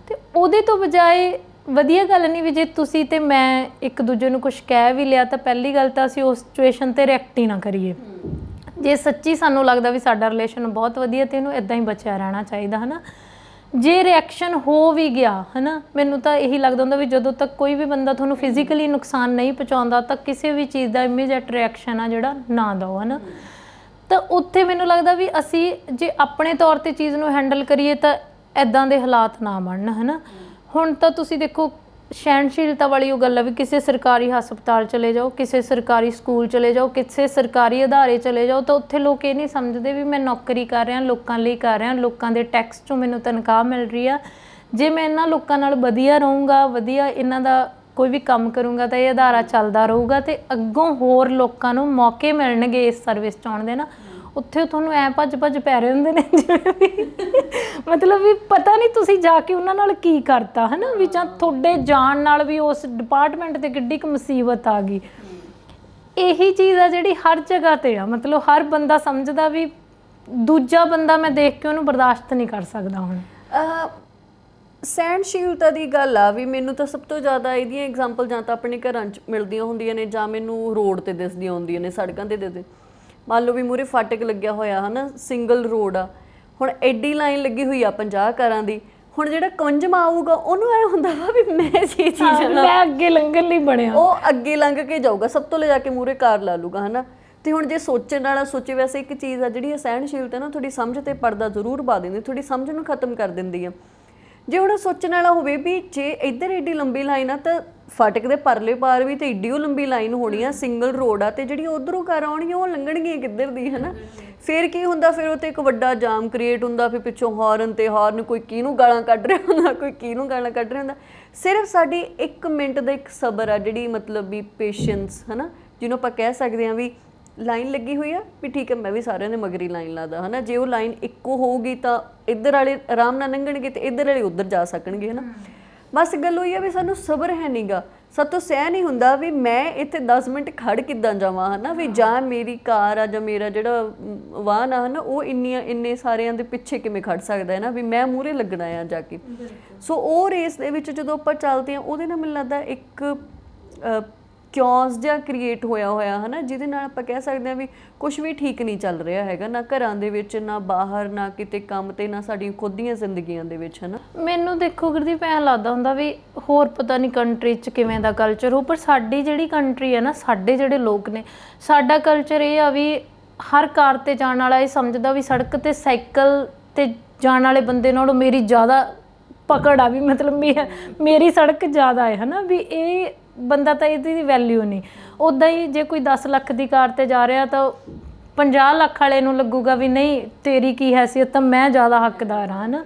B: ਤੇ ਉਹਦੇ ਤੋਂ ਬਜਾਏ ਵਧੀਆ ਗੱਲ ਨਹੀਂ ਵੀ ਜੇ ਤੁਸੀਂ ਤੇ ਮੈਂ ਇੱਕ ਦੂਜੇ ਨੂੰ ਕੁਝ ਕਹਿ ਵੀ ਲਿਆ ਤਾਂ ਪਹਿਲੀ ਗੱਲ ਤਾਂ ਅਸੀਂ ਉਸ ਸਿਚੁਏਸ਼ਨ ਤੇ ਰਿਐਕਟ ਹੀ ਨਾ ਕਰੀਏ। ਜੇ ਸੱਚੀ ਸਾਨੂੰ ਲੱਗਦਾ ਵੀ ਸਾਡਾ ਰਿਲੇਸ਼ਨ ਬਹੁਤ ਵਧੀਆ ਤੇ ਇਹਨੂੰ ਇਦਾਂ ਹੀ ਬਚਿਆ ਰਹਿਣਾ ਚਾਹੀਦਾ, ਹਨਾ? ਜੇ ਰਿਐਕਸ਼ਨ ਹੋ ਵੀ ਗਿਆ, ਹਨਾ, ਮੈਨੂੰ ਤਾਂ ਇਹੀ ਲੱਗਦਾ ਹੁੰਦਾ ਵੀ ਜਦੋਂ ਤੱਕ ਕੋਈ ਵੀ ਬੰਦਾ ਤੁਹਾਨੂੰ ਫਿਜ਼ੀਕਲੀ ਨੁਕਸਾਨ ਨਹੀਂ ਪਹੁੰਚਾਉਂਦਾ ਤਾਂ ਕਿਸੇ ਵੀ ਚੀਜ਼ ਦਾ ਇਮੀਡੀਏਟ ਰਿਐਕਸ਼ਨ ਆ ਜਿਹੜਾ, ਨਾ ਦਿਓ, ਹਨਾ? ਤਾਂ ਉੱਥੇ ਮੈਨੂੰ ਲੱਗਦਾ ਵੀ ਅਸੀਂ ਜੇ ਆਪਣੇ ਤੌਰ ਤੇ ਚੀਜ਼ ਨੂੰ ਹੈਂਡਲ ਕਰੀਏ ਤਾਂ ਐਦਾਂ ਦੇ ਹਾਲਾਤ ਨਾ ਬਣਨ, ਹਨਾ? ਹੁਣ ਤਾਂ ਤੁਸੀਂ ਦੇਖੋ ਸਹਿਣਸ਼ੀਲਤਾ ਵਾਲੀ ਉਹ ਗੱਲ ਆ ਵੀ ਕਿਸੇ ਸਰਕਾਰੀ ਹਸਪਤਾਲ ਚਲੇ ਜਾਓ, ਕਿਸੇ ਸਰਕਾਰੀ ਸਕੂਲ ਚਲੇ ਜਾਓ, ਕਿਸੇ ਸਰਕਾਰੀ ਅਦਾਰੇ ਚਲੇ ਜਾਓ ਤਾਂ ਉੱਥੇ ਲੋਕ ਇਹ ਨਹੀਂ ਸਮਝਦੇ ਵੀ ਮੈਂ ਨੌਕਰੀ ਕਰ ਰਿਹਾ, ਲੋਕਾਂ ਲਈ ਕਰ ਰਿਹਾ, ਲੋਕਾਂ ਦੇ ਟੈਕਸ ਚੋਂ ਮੈਨੂੰ ਤਨਖਾਹ ਮਿਲ ਰਹੀ ਆ। ਜੇ ਮੈਂ ਇਹਨਾਂ ਲੋਕਾਂ ਨਾਲ ਵਧੀਆ ਰਹੂੰਗਾ, ਵਧੀਆ ਇਹਨਾਂ ਦਾ ਕੋਈ ਵੀ ਕੰਮ ਕਰੂੰਗਾ ਤਾਂ ਇਹ ਅਦਾਰਾ ਚੱਲਦਾ ਰਹੂਗਾ ਤੇ ਅੱਗੋਂ ਹੋਰ ਲੋਕਾਂ ਨੂੰ ਮੌਕੇ ਮਿਲਣਗੇ ਇਸ ਸਰਵਿਸ ਚ ਆਉਣ ਦੇ ਨਾ। ਉੱਥੇ ਤੁਹਾਨੂੰ ਐ ਭੱਜ ਭੱਜ ਪੈ ਰਹੇ ਹੁੰਦੇ ਨੇ, ਜਿਵੇਂ ਵੀ। ਮਤਲਬ ਵੀ ਪਤਾ ਨਹੀਂ ਤੁਸੀਂ ਜਾ ਕੇ ਉਹਨਾਂ ਨਾਲ ਕੀ ਕਰਤਾ, ਹਨਾ? ਵੀ ਜਾਂ ਤੁਹਾਡੇ ਜਾਣ ਨਾਲ ਵੀ ਉਸ ਡਿਪਾਰਟਮੈਂਟ ਤੇ ਕਿੱਡੀ ਕੁ ਮੁਸੀਬਤ ਆ ਗਈ। ਇਹੀ ਚੀਜ਼ ਆ ਜਿਹੜੀ ਹਰ ਜਗ੍ਹਾ ਤੇ ਆ। ਮਤਲਬ ਹਰ ਬੰਦਾ ਸਮਝਦਾ ਵੀ ਦੂਜਾ ਬੰਦਾ ਮੈਂ ਦੇਖ ਕੇ ਉਹਨੂੰ ਬਰਦਾਸ਼ਤ ਨਹੀਂ ਕਰ ਸਕਦਾ ਹੁਣ।
A: ਸਹਿਣਸ਼ੀਲਤਾ ਦੀ ਗੱਲ ਆ ਵੀ ਮੈਨੂੰ ਤਾਂ ਸਭ ਤੋਂ ਜ਼ਿਆਦਾ ਇਹਦੀਆਂ ਐਗਜ਼ਾਮਪਲ ਜਾਂ ਤਾਂ ਆਪਣੇ ਘਰਾਂ 'ਚ ਮਿਲਦੀਆਂ ਹੁੰਦੀਆਂ ਨੇ ਜਾਂ ਮੈਨੂੰ ਰੋਡ ਤੇ ਦਿਸਦੀਆਂ ਹੁੰਦੀਆਂ ਨੇ, ਸੜਕਾਂ ਤੇ ਦਿਸਦੇ। ਮੰਨ ਲਓ ਵੀ ਮੂਰੇ ਫਾਟਕ ਲੱਗਿਆ ਹੋਇਆ ਹਨਾ ਸਿੰਗਲ ਰੋਡ ਆ। ਹੁਣ ਐਡੀ ਲਾਈਨ ਲੱਗੀ ਹੋਈ ਆ 50 ਘਰਾਂ ਦੀ। ਹੁਣ ਜਿਹੜਾ ਕੰਜਮਾ ਆਊਗਾ ਉਹਨੂੰ ਐ ਹੁੰਦਾ ਵਾ ਵੀ ਮੈਂ ਜੀ ਚੀਜ਼
B: ਹਾਂ, ਮੈਂ ਅੱਗੇ ਲੰਘਣ ਲਈ ਬਣਿਆ।
A: ਉਹ ਅੱਗੇ ਲੰਘ ਕੇ ਜਾਊਗਾ ਸਭ ਤੋਂ ਲੈ ਜਾ ਕੇ ਮੂਰੇ ਕਾਰ ਲਾ ਲੂਗਾ ਹਨਾ। ਤੇ ਹੁਣ ਜੇ ਸੋਚਣ ਵਾਲਾ ਸੋਚੇ ਵੈਸੇ ਇੱਕ ਚੀਜ਼ ਆ ਜਿਹੜੀ ਇਹ ਸਹਿਣਸ਼ੀਲਤਾ ਨਾ ਥੋੜੀ ਸਮਝ ਤੇ ਪਰਦਾ ਜ਼ਰੂਰ ਪਾ ਦਿੰਦੀ ਥੋੜੀ ਸਮਝ ਨੂੰ ਖਤਮ ਕਰ ਦਿੰਦੀ ਆ। ਜੇ ਹੁਣ ਸੋਚਣ ਵਾਲਾ ਹੋਵੇ ਵੀ ਜੇ ਇੱਧਰ ਏਡੀ ਲੰਬੀ ਲਾਈਨ ਆ ਤਾਂ ਫਾਟਕ ਦੇ ਪਰਲੇ ਪਾਰ ਵੀ ਤੇ ਏਡੀ ਲੰਬੀ ਲਾਈਨ ਹੋਣੀ ਆ ਸਿੰਗਲ ਰੋਡ ਆ ਤੇ ਜਿਹੜੀ ਉਧਰੋਂ ਕਾਰ ਆਉਣਗੀਆਂ ਉਹ ਲੰਘਣਗੀਆਂ ਕਿੱਧਰ ਦੀ ਹਨਾ? ਫਿਰ ਕੀ ਹੁੰਦਾ? ਫਿਰ ਉਹ ਤੇ ਇੱਕ ਵੱਡਾ ਜਾਮ ਕ੍ਰੀਏਟ ਹੁੰਦਾ ਫਿਰ ਪਿੱਛੋਂ ਹਾਰਨ ਤੇ ਹਾਰਨ ਕੋਈ ਕਿਹਨੂੰ ਗਾਲਾਂ ਕੱਢ ਰਿਹਾ ਹੁੰਦਾ ਕੋਈ ਕਿਹਨੂੰ ਗਾਲਾਂ ਕੱਢ ਰਿਹਾ ਹੁੰਦਾ? ਸਿਰਫ ਸਾਡੀ 1 ਮਿੰਟ ਦਾ ਇੱਕ ਸਬਰ ਆ ਜਿਹੜੀ ਮਤਲਬ ਵੀ ਪੇਸ਼ੈਂਸ ਹਨਾ? ਜਿਹਨੂੰ ਆਪਾਂ ਕਹਿ ਸਕਦੇ ਹਾਂ ਵੀ ਲਾਈਨ ਲੱਗੀ ਹੋਈ ਆ ਵੀ ਠੀਕ ਹੈ ਮੈਂ ਵੀ ਸਾਰਿਆਂ ਦੇ ਮਗਰੀ ਲਾਈਨ ਲਾਦਾ ਹਨਾ? ਜੇ ਉਹ ਲਾਈਨ ਇੱਕੋ ਹੋਊਗੀ ਤਾਂ ਇੱਧਰ ਵਾਲੇ ਆਰਾਮ ਨਾਲ ਲੰਘਣਗੇ ਤੇ ਇੱਧਰ ਵਾਲੇ ਉੱਧਰ ਜਾ ਸਕਣਗੇ ਹਨਾ? ਬਸ ਗੱਲ ਹੋਈ ਆ ਵੀ ਸਾਨੂੰ ਸਬਰ ਹੈ ਨਹੀਂਗਾ ਸਾਤੋਂ ਸਹਿ ਨਹੀਂ ਹੁੰਦਾ ਵੀ ਮੈਂ ਇੱਥੇ 10 ਮਿੰਟ ਖੜ ਕਿੱਦਾਂ ਜਾਵਾਂ ਹਨਾ? ਵੀ ਜਾਂ ਮੇਰੀ ਕਾਰ ਆ ਜਾਂ ਮੇਰਾ ਜਿਹੜਾ ਵਾਹਨ ਆ ਹਨਾ? ਉਹ ਇੰਨੀਆਂ ਇੰਨੇ ਸਾਰਿਆਂ ਦੇ ਪਿੱਛੇ ਕਿਵੇਂ ਖੜ ਸਕਦਾ ਹੈ ਨਾ? ਵੀ ਮੈਂ ਮੂਰੇ ਲੱਗਣਾ ਆ ਜਾ ਕੇ। ਸੋ ਉਹ ਰੇਸ ਦੇ ਵਿੱਚ ਜਦੋਂ ਆਪਾਂ ਚੱਲਦੇ ਆ ਉਹਦੇ ਨਾਲ ਮੈਨੂੰ ਲੱਗਦਾ ਇੱਕ ਕਿਓਸ ਜਿਹਾ ਕ੍ਰੀਏਟ ਹੋਇਆ ਹੋਇਆ, ਹਨਾ? ਜਿਹਦੇ ਨਾਲ ਆਪਾਂ ਕਹਿ ਸਕਦੇ ਆ ਵੀ ਕੁਝ ਵੀ ਠੀਕ ਨਹੀਂ ਚੱਲ ਰਿਹਾ ਹੈਗਾ, ਨਾ ਘਰਾਂ ਦੇ ਵਿੱਚ, ਨਾ ਬਾਹਰ, ਨਾ ਕਿਤੇ ਕੰਮ ਤੇ, ਨਾ ਸਾਡੀਆਂ ਖੁਦ ਦੀਆਂ ਜ਼ਿੰਦਗੀਆਂ ਦੇ ਵਿੱਚ, ਹਨਾ?
B: ਮੈਨੂੰ ਦੇਖੋ ਗੁਰਦੀਪ, ਐਂ ਲੱਗਦਾ ਹੁੰਦਾ ਵੀ ਹੋਰ ਪਤਾ ਨਹੀਂ ਕੰਟਰੀ 'ਚ ਕਿਵੇਂ ਦਾ ਕਲਚਰ ਹੋ ਪਰ ਸਾਡੀ ਜਿਹੜੀ ਕੰਟਰੀ ਹੈ ਨਾ, ਸਾਡੇ ਜਿਹੜੇ ਲੋਕ ਨੇ, ਸਾਡਾ ਕਲਚਰ ਇਹ ਆ ਵੀ ਹਰ ਕਾਰ ਤੇ ਜਾਣ ਵਾਲਾ ਇਹ ਸਮਝਦਾ ਵੀ ਸੜਕ ਤੇ ਸਾਈਕਲ ਤੇ ਜਾਣ ਵਾਲੇ ਬੰਦੇ ਨਾਲੋਂ ਮੇਰੀ ਜ਼ਿਆਦਾ ਪਕੜ ਆ ਵੀ ਮਤਲਬ ਮੇ- ਮੇਰੀ ਸੜਕ ਜ਼ਿਆਦਾ ਹੈ, ਹਨਾ? ਵੀ ਇਹ ਬੰਦਾ ਤਾਂ ਇਹਦੀ ਵੈਲਿਊ ਨਹੀਂ। ਉਦਾਂ ਹੀ ਜੇ ਕੋਈ 10 ਲੱਖ ਦੀ ਕਾਰ ਤੇ ਜਾ ਰਿਹਾ ਤਾਂ 50 ਲੱਖ ਵਾਲੇ ਨੂੰ ਲੱਗੂਗਾ ਵੀ ਨਹੀਂ, ਤੇਰੀ ਕੀ ਹੈਸੀਅਤ ਤਾਂ ਮੈਂ ਜ਼ਿਆਦਾ ਹੱਕਦਾਰ ਹਾਂ ਹਨਾ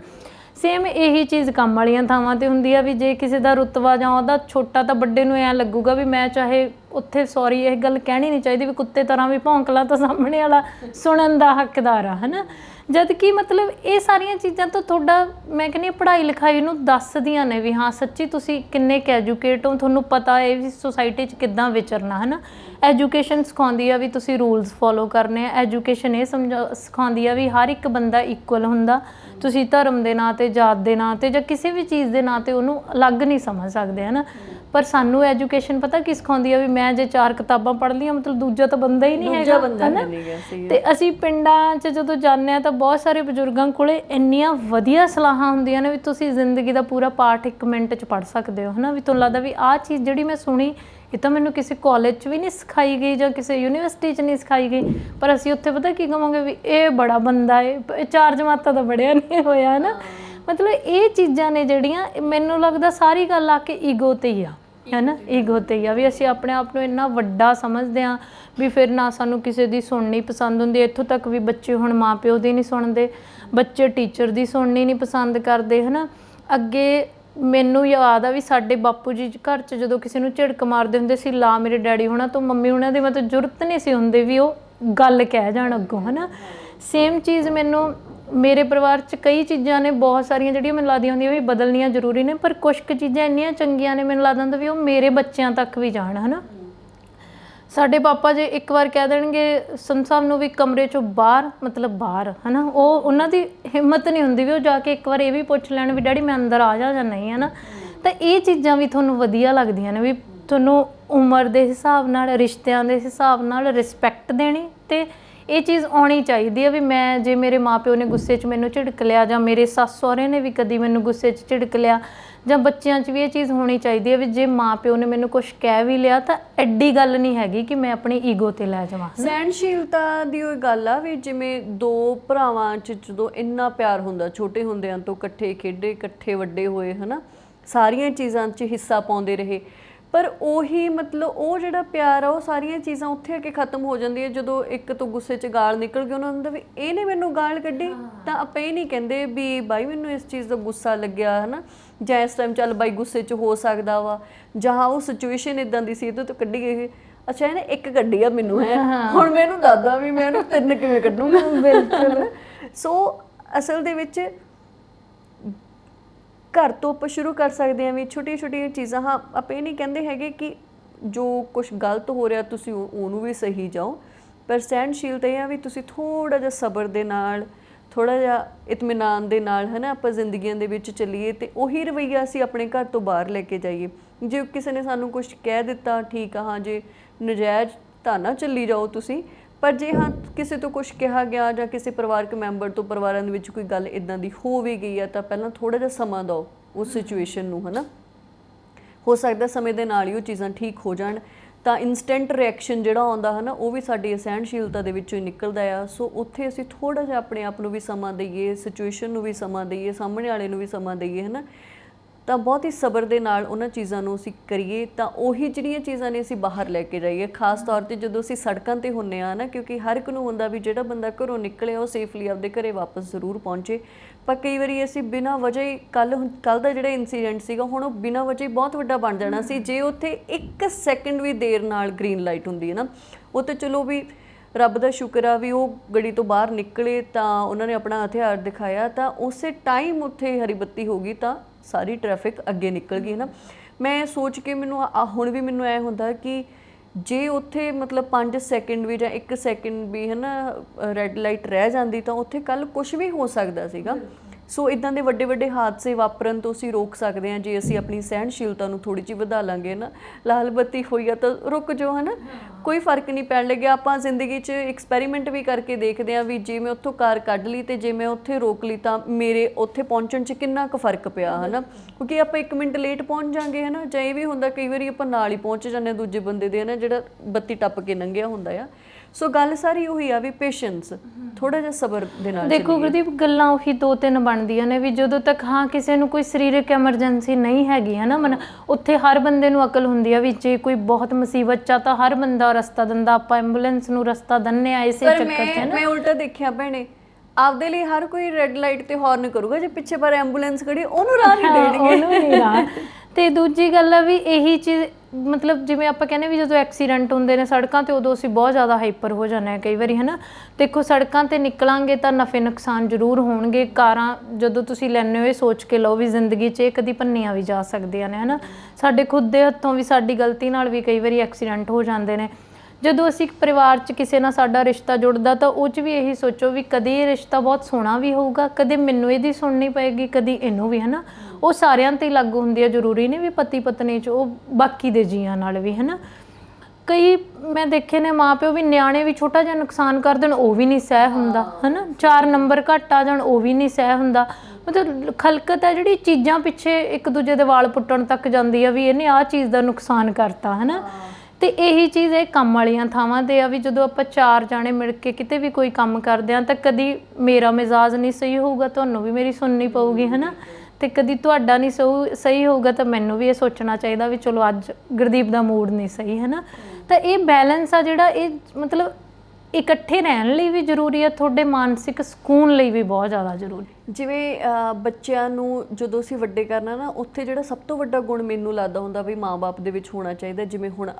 B: ਸੇਮ ਇਹੀ ਚੀਜ਼ ਕੰਮ ਵਾਲੀਆਂ ਥਾਵਾਂ ਤੇ ਹੁੰਦੀ ਆ ਵੀ ਜੇ ਕਿਸੇ ਦਾ ਰੁਤਬਾ ਜਾਂ ਉਹਦਾ ਛੋਟਾ ਤਾਂ ਵੱਡੇ ਨੂੰ ਐ ਲੱਗੂਗਾ ਵੀ ਮੈਂ ਚਾਹੇ ਉੱਥੇ ਸੌਰੀ ਇਹ ਗੱਲ ਕਹਿਣੀ ਨਹੀਂ ਚਾਹੀਦੀ ਵੀ ਕੁੱਤੇ ਤਰ੍ਹਾਂ ਵੀ ਭੌਂਕਲਾ ਤਾਂ ਸਾਹਮਣੇ ਵਾਲਾ ਸੁਣਨ ਦਾ ਹੱਕਦਾਰ ਆ, ਹਨਾ? ਜਦ ਕਿ ਮਤਲਬ ਇਹ ਸਾਰੀਆਂ ਚੀਜ਼ਾਂ ਤਾਂ ਤੁਹਾਡਾ ਮੈਂ ਕਹਿੰਦੀ ਹਾਂ ਪੜ੍ਹਾਈ ਲਿਖਾਈ ਨੂੰ ਦੱਸਦੀਆਂ ਨੇ ਵੀ ਹਾਂ ਸੱਚੀ ਤੁਸੀਂ ਕਿੰਨੇ ਕੁ ਐਜੂਕੇਟ ਹੋ ਤੁਹਾਨੂੰ ਪਤਾ ਹੈ ਵੀ ਸੋਸਾਇਟੀ 'ਚ ਕਿੱਦਾਂ ਵਿਚਰਨਾ ਹਨਾ? ਐਜੂਕੇਸ਼ਨ ਸਿਖਾਉਂਦੀ ਆ ਵੀ ਤੁਸੀਂ ਰੂਲਸ ਫੋਲੋ ਕਰਨੇ ਆ ਐਜੂਕੇਸ਼ਨ ਇਹ ਸਮਝਾ ਸਿਖਾਉਂਦੀ ਆ ਵੀ ਹਰ ਇੱਕ ਬੰਦਾ ਇਕੁਅਲ ਹੁੰਦਾ। ਤੁਸੀਂ ਧਰਮ ਦੇ ਨਾਂ ਤੇ ਜਾਤ ਦੇ ਨਾਂ ਤੇ ਜਾਂ ਕਿਸੇ ਵੀ ਚੀਜ਼ ਦੇ ਨਾਂ ਤੇ ਉਹਨੂੰ ਅਲੱਗ ਨਹੀਂ ਸਮਝ ਸਕਦੇ ਹਨਾ? ਪਰ ਸਾਨੂੰ ਐਜੂਕੇਸ਼ਨ ਪਤਾ ਕੀ ਸਿਖਾਉਂਦੀ ਆ ਵੀ ਮੈਂ ਜੇ ਚਾਰ ਕਿਤਾਬਾਂ ਪੜ੍ਹ ਲਈਆਂ ਮਤਲਬ ਦੂਜਾ ਤਾਂ ਬੰਦਾ ਹੀ ਨਹੀਂ
A: ਦੂਜਾ
B: ਹੈਗਾ
A: ਬੰਦਾ
B: ਹਨਾ?
A: ਨਹੀਂ ਸਹੀ
B: ਤੇ ਅਸੀਂ ਪਿੰਡਾਂ 'ਚ ਜਦੋਂ ਜਾਂਦੇ ਆ ਤਾਂ ਬਹੁਤ ਸਾਰੇ ਬਜ਼ੁਰਗਾਂ ਕੋਲੇ ਇੰਨੀਆਂ ਵਧੀਆ ਸਲਾਹਾਂ ਹੁੰਦੀਆਂ ਨੇ ਵੀ ਤੁਸੀਂ ਜ਼ਿੰਦਗੀ ਦਾ ਪੂਰਾ ਪਾਠ ਇੱਕ ਮਿੰਟ 'ਚ ਪੜ੍ਹ ਸਕਦੇ ਹੋ ਹਨਾ? ਵੀ ਤੁਹਾਨੂੰ ਲੱਗਦਾ ਵੀ ਆਹ ਚੀਜ਼ ਜਿਹੜੀ ਮੈਂ ਸੁਣੀ ਇਹ ਤਾਂ ਮੈਨੂੰ ਕਿਸੇ ਕਾਲਜ 'ਚ ਵੀ ਨਹੀਂ ਸਿਖਾਈ ਗਈ ਜਾਂ ਕਿਸੇ ਯੂਨੀਵਰਸਿਟੀ 'ਚ ਨਹੀਂ ਸਿਖਾਈ ਗਈ ਪਰ ਅਸੀਂ ਉੱਥੇ ਪਤਾ ਕੀ ਕਵਾਂਗੇ ਵੀ ਇਹ ਬੜਾ ਬੰਦਾ ਏ ਇਹ ਚਾਰ ਜਮਾਤਾਂ ਤਾਂ ਬੜਿਆ ਨਹੀਂ ਹੋਇਆ ਹਨਾ? ਮਤਲਬ ਇਹ ਚੀਜ਼ਾਂ ਨੇ ਜਿਹੜੀਆਂ ਮੈਨੂੰ ਲੱਗਦਾ ਸਾਰੀ ਗੱਲ ਆ ਕੇ ਈਗੋ ਤੇ ਹੀ ਆ। ਹੈਨਾ ਈਗੋ ਤੇ ਹੀ ਆ ਵੀ ਅਸੀਂ ਆਪਣੇ ਆਪ ਨੂੰ ਇੰਨਾ ਵੱਡਾ ਸਮਝਦੇ ਆ ਵੀ ਫਿਰ ਨਾ ਸਾਨੂੰ ਕਿਸੇ ਦੀ ਸੁਣਨੀ ਪਸੰਦ ਹੁੰਦੀ, ਇੱਥੋਂ ਤੱਕ ਵੀ ਬੱਚੇ ਹੁਣ ਮਾਪਿਓ ਦੀ ਨਹੀਂ ਸੁਣਦੇ, ਬੱਚੇ ਟੀਚਰ ਦੀ ਸੁਣਨੀ ਨਹੀਂ ਪਸੰਦ ਕਰਦੇ ਹਨਾ ਅੱਗੇ ਮੈਨੂੰ ਯਾਦ ਆ ਵੀ ਸਾਡੇ ਬਾਪੂ ਜੀ ਘਰ 'ਚ ਜਦੋਂ ਕਿਸੇ ਨੂੰ ਝਿੜਕ ਮਾਰਦੇ ਹੁੰਦੇ ਸੀ, ਲਾ ਮੇਰੇ ਡੈਡੀ ਹੋਣਾ ਤੋਂ ਮੰਮੀ ਹੋਣਾ ਦੀ ਮਤਲਬ ਜ਼ਰੂਰਤ ਨਹੀਂ ਸੀ ਹੁੰਦੀ ਵੀ ਉਹ ਗੱਲ ਕਹਿ ਜਾਣ ਅੱਗੋਂ ਹਨਾ ਸੇਮ ਚੀਜ਼ ਮੈਨੂੰ ਮੇਰੇ ਪਰਿਵਾਰ 'ਚ ਕਈ ਚੀਜ਼ਾਂ ਨੇ, ਬਹੁਤ ਸਾਰੀਆਂ ਜਿਹੜੀਆਂ ਮੈਨੂੰ ਲੱਗਦੀਆਂ ਹੁੰਦੀਆਂ ਵੀ ਬਦਲਣੀਆਂ ਜ਼ਰੂਰੀ ਨੇ, ਪਰ ਕੁਝ ਕੁ ਚੀਜ਼ਾਂ ਇੰਨੀਆਂ ਚੰਗੀਆਂ ਨੇ ਮੈਨੂੰ ਲੱਗਦਾ ਹੁੰਦਾ ਵੀ ਉਹ ਮੇਰੇ ਬੱਚਿਆਂ ਤੱਕ ਵੀ ਜਾਣ, ਹਨਾ? ਸਾਡੇ ਪਾਪਾ ਜੇ ਇੱਕ ਵਾਰ ਕਹਿ ਦੇਣਗੇ ਸੰਤ ਸਾਹਿਬ ਨੂੰ ਵੀ ਕਮਰੇ ਚੋਂ ਬਾਹਰ, ਮਤਲਬ ਬਾਹਰ, ਹਨਾ? ਉਹ, ਉਹਨਾਂ ਦੀ ਹਿੰਮਤ ਨਹੀਂ ਹੁੰਦੀ ਵੀ ਉਹ ਜਾ ਕੇ ਇੱਕ ਵਾਰ ਇਹ ਵੀ ਪੁੱਛ ਲੈਣ ਵੀ, ਡੈਡੀ, ਮੈਂ ਅੰਦਰ ਆ ਜਾ ਜਾਂ ਨਹੀਂ ਹਨਾ? ਤਾਂ ਇਹ ਚੀਜ਼ਾਂ ਵੀ ਤੁਹਾਨੂੰ ਵਧੀਆ ਲੱਗਦੀਆਂ ਨੇ ਵੀ ਤੁਹਾਨੂੰ ਉਮਰ ਦੇ ਹਿਸਾਬ ਨਾਲ, ਰਿਸ਼ਤਿਆਂ ਦੇ ਹਿਸਾਬ ਨਾਲ ਰਿਸਪੈਕਟ ਦੇਣੀ ਤੇ ਇਹ ਚੀਜ਼ ਆਉਣੀ ਚਾਹੀਦੀ ਹੈ ਵੀ ਮੈਂ, ਜੇ ਮੇਰੇ ਮਾਪਿਓ ਨੇ ਗੁੱਸੇ 'ਚ ਮੈਨੂੰ ਝਿੜਕ ਲਿਆ ਜਾਂ ਮੇਰੇ ਸੱਸ ਸਹੁਰੇ ਨੇ ਵੀ ਕਦੀ ਮੈਨੂੰ ਗੁੱਸੇ 'ਚ ਝਿੜਕ ਲਿਆ ਜਾਂ ਬੱਚਿਆਂ 'ਚ ਵੀ ਇਹ ਚੀਜ਼ ਹੋਣੀ ਚਾਹੀਦੀ ਹੈ ਵੀ ਜੇ ਮਾਪਿਓ ਨੇ ਮੈਨੂੰ ਕੁਝ ਕਹਿ ਵੀ ਲਿਆ ਤਾਂ ਐਡੀ ਗੱਲ ਨਹੀਂ ਹੈਗੀ ਕਿ ਮੈਂ ਆਪਣੀ ਈਗੋ ਤੇ ਲੈ ਜਾਵਾਂ
A: ਸਹਿਣਸ਼ੀਲਤਾ ਦੀ ਉਹ ਗੱਲ ਆ ਵੀ ਜਿਵੇਂ ਦੋ ਭਰਾਵਾਂ 'ਚ ਜਦੋਂ ਇੰਨਾ ਪਿਆਰ ਹੁੰਦਾ, ਛੋਟੇ ਹੁੰਦਿਆਂ ਤੋਂ ਇਕੱਠੇ ਖੇਡੇ, ਇਕੱਠੇ ਵੱਡੇ ਹੋਏ, ਹਨਾ? ਸਾਰੀਆਂ ਚੀਜ਼ਾਂ 'ਚ ਹਿੱਸਾ ਪਾਉਂਦੇ ਰਹੇ। ਪਰ ਉਹੀ ਮਤਲਬ ਉਹ ਜਿਹੜਾ ਪਿਆਰ ਆ ਉਹ ਸਾਰੀਆਂ ਚੀਜ਼ਾਂ ਉੱਥੇ ਆ ਕੇ ਖਤਮ ਹੋ ਜਾਂਦੀਆਂ ਜਦੋਂ ਇੱਕ ਤੋਂ ਗੁੱਸੇ 'ਚ ਗਾਲ ਨਿਕਲ ਗਈ ਉਹਨਾਂ ਨੂੰ ਹੁੰਦਾ ਵੀ ਇਹਨੇ ਮੈਨੂੰ ਗਾਲ ਕੱਢੀ। ਤਾਂ ਆਪਾਂ ਇਹ ਨਹੀਂ ਕਹਿੰਦੇ ਵੀ ਬਾਈ ਮੈਨੂੰ ਇਸ ਚੀਜ਼ ਦਾ ਗੁੱਸਾ ਲੱਗਿਆ ਹਨਾ? ਜਾਂ ਇਸ ਟਾਈਮ ਚੱਲ ਬਾਈ ਗੁੱਸੇ 'ਚ ਹੋ ਸਕਦਾ ਵਾ ਜਾਂ ਉਹ ਸਿਚੁਏਸ਼ਨ ਇਦਾਂ ਦੀ ਸੀ ਇਹਦੇ ਤੋਂ ਕੱਢੀ ਗਈ ਅੱਛਾ ਇਹਨੇ ਇੱਕ ਕੱਢੀ ਆ ਮੈਨੂੰ ਹੈ? ਹੁਣ ਮੈਨੂੰ ਦੱਸਦਾ ਵੀ ਮੈਂ ਇਹਨੂੰ ਤਿੰਨ ਕਿਵੇਂ ਕੱਢੂੰਗਾ। ਬਿਲਕੁਲ। ਸੋ ਅਸਲ ਦੇ ਵਿੱਚ ਘਰ ਤੋਂ ਆਪਾਂ ਸ਼ੁਰੂ ਕਰ ਸਕਦੇ ਹਾਂ ਵੀ ਛੋਟੀਆਂ ਛੋਟੀਆਂ ਚੀਜ਼ਾਂ। ਹਾਂ, ਆਪਾਂ ਇਹ ਨਹੀਂ ਕਹਿੰਦੇ ਹੈਗੇ ਕਿ ਜੋ ਕੁਝ ਗਲਤ ਹੋ ਰਿਹਾ ਤੁਸੀਂ ਉਹ- ਉਹਨੂੰ ਵੀ ਸਹੀ ਜਾਓ, ਪਰ ਸਹਿਣਸ਼ੀਲਤਾ ਇਹ ਆ ਵੀ ਤੁਸੀਂ ਥੋੜਾ ਜਿਹਾ ਸਬਰ ਦੇ ਨਾਲ ਥੋੜਾ ਜਿਹਾ ਇਤਮੀਨਾਨ ਦੇ ਨਾਲ, ਹਨਾ, ਆਪਾਂ ਜ਼ਿੰਦਗੀਆਂ ਦੇ ਵਿੱਚ ਚੱਲੀਏ ਤੇ ਉਹੀ ਰਵਈਆ ਅਸੀਂ ਆਪਣੇ ਘਰ ਤੋਂ ਬਾਹਰ ਲੈ ਕੇ ਜਾਈਏ। ਜੇ ਕਿਸੇ ਨੇ ਸਾਨੂੰ ਕੁਝ ਕਹਿ ਦਿੱਤਾ, ਠੀਕ ਆ, ਹਾਂ, ਜੇ ਨਜਾਇਜ਼ ਤਾਂ ਨਾ ਚੱਲੀ ਜਾਓ ਤੁਸੀਂ ਪਰ ਜੇ ਹਾਂ ਕਿਸੇ ਤੋਂ ਕੁਝ ਕਿਹਾ ਗਿਆ ਜਾਂ ਕਿਸੇ ਪਰਿਵਾਰਕ ਮੈਂਬਰ ਤੋਂ ਪਰਿਵਾਰਾਂ ਦੇ ਵਿੱਚ ਕੋਈ ਗੱਲ ਇਦਾਂ ਦੀ ਹੋ ਵੀ ਗਈ ਆ ਤਾਂ ਪਹਿਲਾਂ ਥੋੜਾ ਜਿਹਾ ਸਮਾਂ ਦਿਓ ਉਸ ਸਿਚੁਏਸ਼ਨ ਨੂੰ, ਹਨਾ? ਹੋ ਸਕਦਾ ਸਮੇਂ ਦੇ ਨਾਲ ਹੀ ਉਹ ਚੀਜ਼ਾਂ ਠੀਕ ਹੋ ਜਾਣ, ਤਾਂ ਇਨਸਟੈਂਟ ਰਿਐਕਸ਼ਨ ਜਿਹੜਾ ਆਉਂਦਾ ਹੈ ਨਾ ਉਹ ਵੀ ਸਾਡੀ ਸਹਿਣਸ਼ੀਲਤਾ ਦੇ ਵਿੱਚੋਂ ਹੀ ਨਿਕਲਦਾ ਆ। ਸੋ ਉੱਥੇ ਅਸੀਂ ਥੋੜਾ ਜਿਹਾ ਆਪਣੇ ਆਪ ਨੂੰ ਵੀ ਸਮਾਂ ਦਈਏ ਸਿਚੁਏਸ਼ਨ ਨੂੰ ਵੀ ਸਮਾਂ ਦਈਏ, ਸਾਹਮਣੇ ਵਾਲੇ ਨੂੰ ਵੀ ਸਮਾਂ ਦਈਏ ਨਾ ਤਾਂ ਬਹੁਤ ਹੀ ਸਬਰ ਦੇ ਨਾਲ ਉਹਨਾਂ ਚੀਜ਼ਾਂ ਨੂੰ ਅਸੀਂ ਕਰੀਏ, ਤਾਂ ਉਹੀ ਜਿਹੜੀਆਂ ਚੀਜ਼ਾਂ ਨੇ ਅਸੀਂ ਬਾਹਰ ਲੈ ਕੇ ਜਾਈਏ। ਖਾਸ ਤੌਰ ਤੇ ਜਦੋਂ ਅਸੀਂ ਸੜਕਾਂ ਤੇ ਹੁੰਨੇ ਆ ਨਾ, ਕਿਉਂਕਿ ਹਰ ਇੱਕ ਨੂੰ ਹੁੰਦਾ ਵੀ ਜਿਹੜਾ ਬੰਦਾ ਘਰੋਂ ਨਿਕਲਿਆ ਉਹ ਸੇਫਲੀ ਆਪਦੇ ਘਰੇ ਵਾਪਸ ਜ਼ਰੂਰ ਪਹੁੰਚੇ। ਪਰ ਕਈ ਵਾਰੀ ਅਸੀਂ ਬਿਨਾਂ ਵਜ੍ਹਾ ਹੀ ਕੱਲ ਕੱਲ ਦਾ ਜਿਹੜਾ ਇਨਸੀਡੈਂਟ ਸੀਗਾ, ਹੁਣ ਉਹ ਬਿਨਾਂ ਵਜ੍ਹਾ ਹੀ ਬਹੁਤ ਵੱਡਾ ਬਣ ਜਾਣਾ ਸੀ। ਜੇ ਉੱਥੇ 1 ਸੈਕਿੰਡ ਵੀ ਦੇਰ ਨਾਲ ਗ੍ਰੀਨ ਲਾਈਟ ਹੁੰਦੀ ਹੈ ਨਾ, ਉਹ ਤੇ ਚਲੋ ਵੀ ਰੱਬ ਦਾ ਸ਼ੁਕਰ ਆ ਵੀ ਉਹ ਗੜੀ ਤੋਂ ਬਾਹਰ ਨਿਕਲੇ, ਤਾਂ ਉਹਨਾਂ ਨੇ ਆਪਣਾ ਹਥਿਆਰ ਦਿਖਾਇਆ। ਤਾਂ ਉਸੇ ਟਾਈਮ ਉੱਥੇ ਹਰੀ ਬੱਤੀ ਹੋ ਗਈ ਤਾਂ ਸਾਰੀ ਟ੍ਰੈਫਿਕ ਅੱਗੇ ਨਿਕਲ ਗਈ ਹੈ ਨਾ। ਮੈਂ ਸੋਚ ਕੇ ਮੈਨੂੰ ਹੁਣ ਵੀ ਮੈਨੂੰ ਐ ਹੁੰਦਾ ਕਿ ਜੇ ਉੱਥੇ ਮਤਲਬ 5 ਸੈਕਿੰਡ ਵੀ ਜਾਂ 1 ਸੈਕਿੰਡ ਵੀ ਹੈ ਨਾ ਰੈੱਡ ਲਾਈਟ ਰਹਿ ਜਾਂਦੀ ਤਾਂ ਉੱਥੇ ਕੱਲ ਕੁਝ ਵੀ ਹੋ ਸਕਦਾ ਸੀਗਾ। ਸੋ ਇਦਾਂ ਦੇ ਵੱਡੇ ਵੱਡੇ ਹਾਦਸੇ ਵਾਪਰਨ ਤੋਂ ਅਸੀਂ ਰੋਕ ਸਕਦੇ ਹਾਂ ਜੇ ਅਸੀਂ ਆਪਣੀ ਸਹਿਣਸ਼ੀਲਤਾ ਨੂੰ ਥੋੜੀ ਜਿਹੀ ਵਧਾ ਲਾਂਗੇ ਨਾ ਲਾਲ ਬੱਤੀ ਹੋਈ ਆ ਤਾਂ ਰੁਕ ਜਾਓ ਹਨਾ? ਕੋਈ ਫ਼ਰਕ ਨਹੀਂ ਪੈਣ ਲੱਗਿਆ ਆਪਾਂ ਜ਼ਿੰਦਗੀ 'ਚ ਐਕਸਪੈਰੀਮੈਂਟ ਵੀ ਕਰਕੇ ਦੇਖਦੇ ਹਾਂ ਵੀ ਜੇ ਮੈਂ ਉੱਥੋਂ ਕਾਰ ਕੱਢ ਲਈ ਤੇ ਜੇ ਮੈਂ ਉੱਥੇ ਰੋਕ ਲਈ ਤਾਂ ਮੇਰੇ ਉੱਥੇ ਪਹੁੰਚਣ 'ਚ ਕਿੰਨਾ ਕੁ ਫ਼ਰਕ ਪਿਆ ਹਨਾ? ਕਿਉਂਕਿ ਆਪਾਂ 1 ਮਿੰਟ ਲੇਟ ਪਹੁੰਚ ਜਾਾਂਗੇ ਹਨਾ? ਜਾਂ ਇਹ ਵੀ ਹੁੰਦਾ ਕਈ ਵਾਰੀ ਆਪਾਂ ਨਾਲ ਹੀ ਪਹੁੰਚ ਜਾਂਦੇ ਦੂਜੇ ਬੰਦੇ ਦੇ ਹਨਾ? ਜਿਹੜਾ ਬੱਤੀ ਟੱਪ ਕੇ ਲੰਘਿਆ ਹੁੰਦਾ ਆ। ਸੋ ਗੱਲ ਸਾਰੀ ਉਹੀ ਆ ਵੀ ਪੇਸ਼ੈਂਸ ਥੋੜਾ ਜਿਹਾ ਸਬਰ ਦੇ ਨਾਲ
B: ਦੇਖੋ ਗੁਰਦੀਪ ਗੱਲਾਂ ਉਹੀ ਦੋ ਤਿੰਨ ਬਣਦੀਆਂ ਨੇ ਵੀ ਜਦੋਂ ਤੱਕ ਹਾਂ ਕਿਸੇ ਨੂੰ ਕੋਈ ਸਰੀਰਕ ਐਮਰਜੈਂਸੀ ਨਹੀਂ ਹੈਗੀ ਹੈ ਨਾ ਮਨ ਉੱਥੇ ਹਰ ਬੰਦੇ ਨੂੰ ਅਕਲ ਹੁੰਦੀ ਆ ਵੀ ਜੇ ਕੋਈ ਬਹੁਤ ਮੁਸੀਬਤ ਚ ਤਾਂ ਹਰ ਬੰਦਾ ਰਸਤਾ ਦਿੰਦਾ ਆਪਾਂ ਐਂਬੂਲੈਂਸ ਨੂੰ ਰਸਤਾ ਦੰਨੇ ਆ ਇਸੇ ਚੱਕਰ ਚ ਨਾ
A: ਮੈਂ ਉਲਟਾ ਦੇਖਿਆ ਭੈਣੇ ਆਪਦੇ ਲਈ ਹਰ ਕੋਈ ਰੈੱਡ ਲਾਈਟ ਤੇ ਹਾਰਨ ਕਰੂਗਾ ਜੇ ਪਿੱਛੇ ਪਰ ਐਂਬੂਲੈਂਸ ਖੜੀ ਉਹਨੂੰ ਰਾਹ ਨਹੀਂ
B: ਹਾਂ,
A: ਦੇਣਗੇ।
B: ਉਹਨੂੰ ਨਹੀਂ ਰਾਹ। ਤੇ ਦੂਜੀ ਗੱਲ ਆ ਵੀ ਇਹੀ ਚੀਜ਼ ਮਤਲਬ ਜਿਵੇਂ ਆਪਾਂ ਕਹਿੰਦੇ ਵੀ ਜਦੋਂ ਐਕਸੀਡੈਂਟ ਹੁੰਦੇ ਨੇ ਸੜਕਾਂ ਤੇ ਉਦੋਂ ਅਸੀਂ ਬਹੁਤ ਜ਼ਿਆਦਾ ਹਾਈਪਰ ਹੋ ਜਾਂਦੇ ਆ ਕਈ ਵਾਰੀ ਹਨਾ। ਦੇਖੋ ਸੜਕਾਂ ਤੇ ਨਿਕਲਾਂਗੇ ਤਾਂ ਨਫੇ ਨੁਕਸਾਨ ਜ਼ਰੂਰ ਹੋਣਗੇ। ਕਾਰਾਂ ਜਦੋਂ ਤੁਸੀਂ ਲੈਣੇ ਹੋ ਇਹ ਸੋਚ ਕੇ ਲਓ ਵੀ ਜ਼ਿੰਦਗੀ 'ਚ ਇਹ ਕਦੀ ਭੰਨੀਆਂ ਵੀ ਜਾ ਸਕਦੀਆਂ ਨੇ ਹਨਾ। ਸਾਡੇ ਖੁਦ ਦੇ ਹੱਥੋਂ ਵੀ ਸਾਡੀ ਗਲਤੀ ਨਾਲ ਵੀ ਕਈ ਵਾਰੀ ਐਕਸੀਡੈਂਟ ਹੋ ਜਾਂਦੇ ਨੇ। ਜਦੋਂ ਅਸੀਂ ਇੱਕ ਪਰਿਵਾਰ 'ਚ ਕਿਸੇ ਨਾਲ ਸਾਡਾ ਰਿਸ਼ਤਾ ਜੁੜਦਾ ਤਾਂ ਉਹ 'ਚ ਵੀ ਇਹੀ ਸੋਚੋ ਵੀ ਕਦੇ ਇਹ ਰਿਸ਼ਤਾ ਬਹੁਤ ਸੋਹਣਾ ਵੀ ਹੋਊਗਾ, ਕਦੇ ਮੈਨੂੰ ਇਹਦੀ ਸੁਣਨੀ ਪਏਗੀ, ਕਦੀ ਇਹਨੂੰ ਵੀ, ਹਨਾ? ਉਹ ਸਾਰਿਆਂ ਤੇ ਲਾਗੂ ਹੁੰਦੀ ਹੈ ਜ਼ਰੂਰੀ ਨਹੀਂ ਵੀ ਪਤੀ ਪਤਨੀ 'ਚ, ਉਹ ਬਾਕੀ ਦੇ ਜੀਆਂ ਨਾਲ ਵੀ, ਹਨਾ? ਕਈ ਮੈਂ ਦੇਖੇ ਨੇ ਮਾਪਿਓ ਵੀ ਨਿਆਣੇ ਵੀ ਛੋਟਾ ਜਿਹਾ ਨੁਕਸਾਨ ਕਰ ਦੇਣ, ਉਹ ਵੀ ਨਹੀਂ ਸਹਿ ਹੁੰਦਾ, ਹਨਾ? ਚਾਰ ਨੰਬਰ ਘੱਟ ਆ ਜਾਣ, ਉਹ ਵੀ ਨਹੀਂ ਸਹਿ ਹੁੰਦਾ। ਮਤਲਬ ਖਲਕਤ ਹੈ ਜਿਹੜੀ ਚੀਜ਼ਾਂ ਪਿੱਛੇ ਇੱਕ ਦੂਜੇ ਦੇ ਵਾਲ ਪੁੱਟਣ ਤੱਕ ਜਾਂਦੀ ਆ ਵੀ ਇਹਨੇ ਆਹ ਚੀਜ਼ ਦਾ ਨੁਕਸਾਨ ਕਰਤਾ, ਹਨਾ? ਤੇ ਇਹੀ ਚੀਜ਼ ਇਹ ਕੰਮ ਵਾਲੀਆਂ ਥਾਵਾਂ ਤੇ ਆ ਵੀ ਜਦੋਂ ਆਪਾਂ ਚਾਰ ਜਾਣੇ ਮਿਲ ਕੇ ਕਿਤੇ ਵੀ ਕੋਈ ਕੰਮ ਕਰਦੇ ਆ ਤਾਂ ਕਦੀ ਮੇਰਾ ਮਿਜ਼ਾਜ ਨਹੀਂ ਸਹੀ ਹੋਊਗਾ, ਤੁਹਾਨੂੰ ਵੀ ਮੇਰੀ ਸੁਣਨੀ ਪਊਗੀ, ਹਨਾ? ਤੇ ਕਦੀ ਤੁਹਾਡਾ ਨਹੀਂ ਸਹੂ- ਸਹੀ ਹੋਊਗਾ ਤਾਂ ਮੈਨੂੰ ਵੀ ਇਹ ਸੋਚਣਾ ਚਾਹੀਦਾ ਵੀ ਚਲੋ ਅੱਜ ਗੁਰਦੀਪ ਦਾ ਮੂਡ ਨਹੀਂ ਸਹੀ ਹੈ ਨਾ ਤਾਂ ਇਹ ਬੈਲੈਂਸ ਆ ਜਿਹੜਾ ਇਹ ਮਤਲਬ ਇਕੱਠੇ ਰਹਿਣ ਲਈ ਵੀ ਜ਼ਰੂਰੀ ਹੈ ਤੁਹਾਡੇ ਮਾਨਸਿਕ ਸਕੂਨ ਲਈ ਵੀ ਬਹੁਤ ਜ਼ਿਆਦਾ ਜ਼ਰੂਰੀ।
A: ਜਿਵੇਂ ਬੱਚਿਆਂ ਨੂੰ ਜਦੋਂ ਅਸੀਂ ਵੱਡੇ ਕਰਨਾ ਨਾ, ਉੱਥੇ ਜਿਹੜਾ ਸਭ ਤੋਂ ਵੱਡਾ ਗੁਣ ਮੈਨੂੰ ਲੱਗਦਾ ਹੁੰਦਾ ਵੀ ਮਾਪੇ ਦੇ ਵਿੱਚ ਹੋਣਾ ਚਾਹੀਦਾ, ਜਿਵੇਂ ਹੁਣ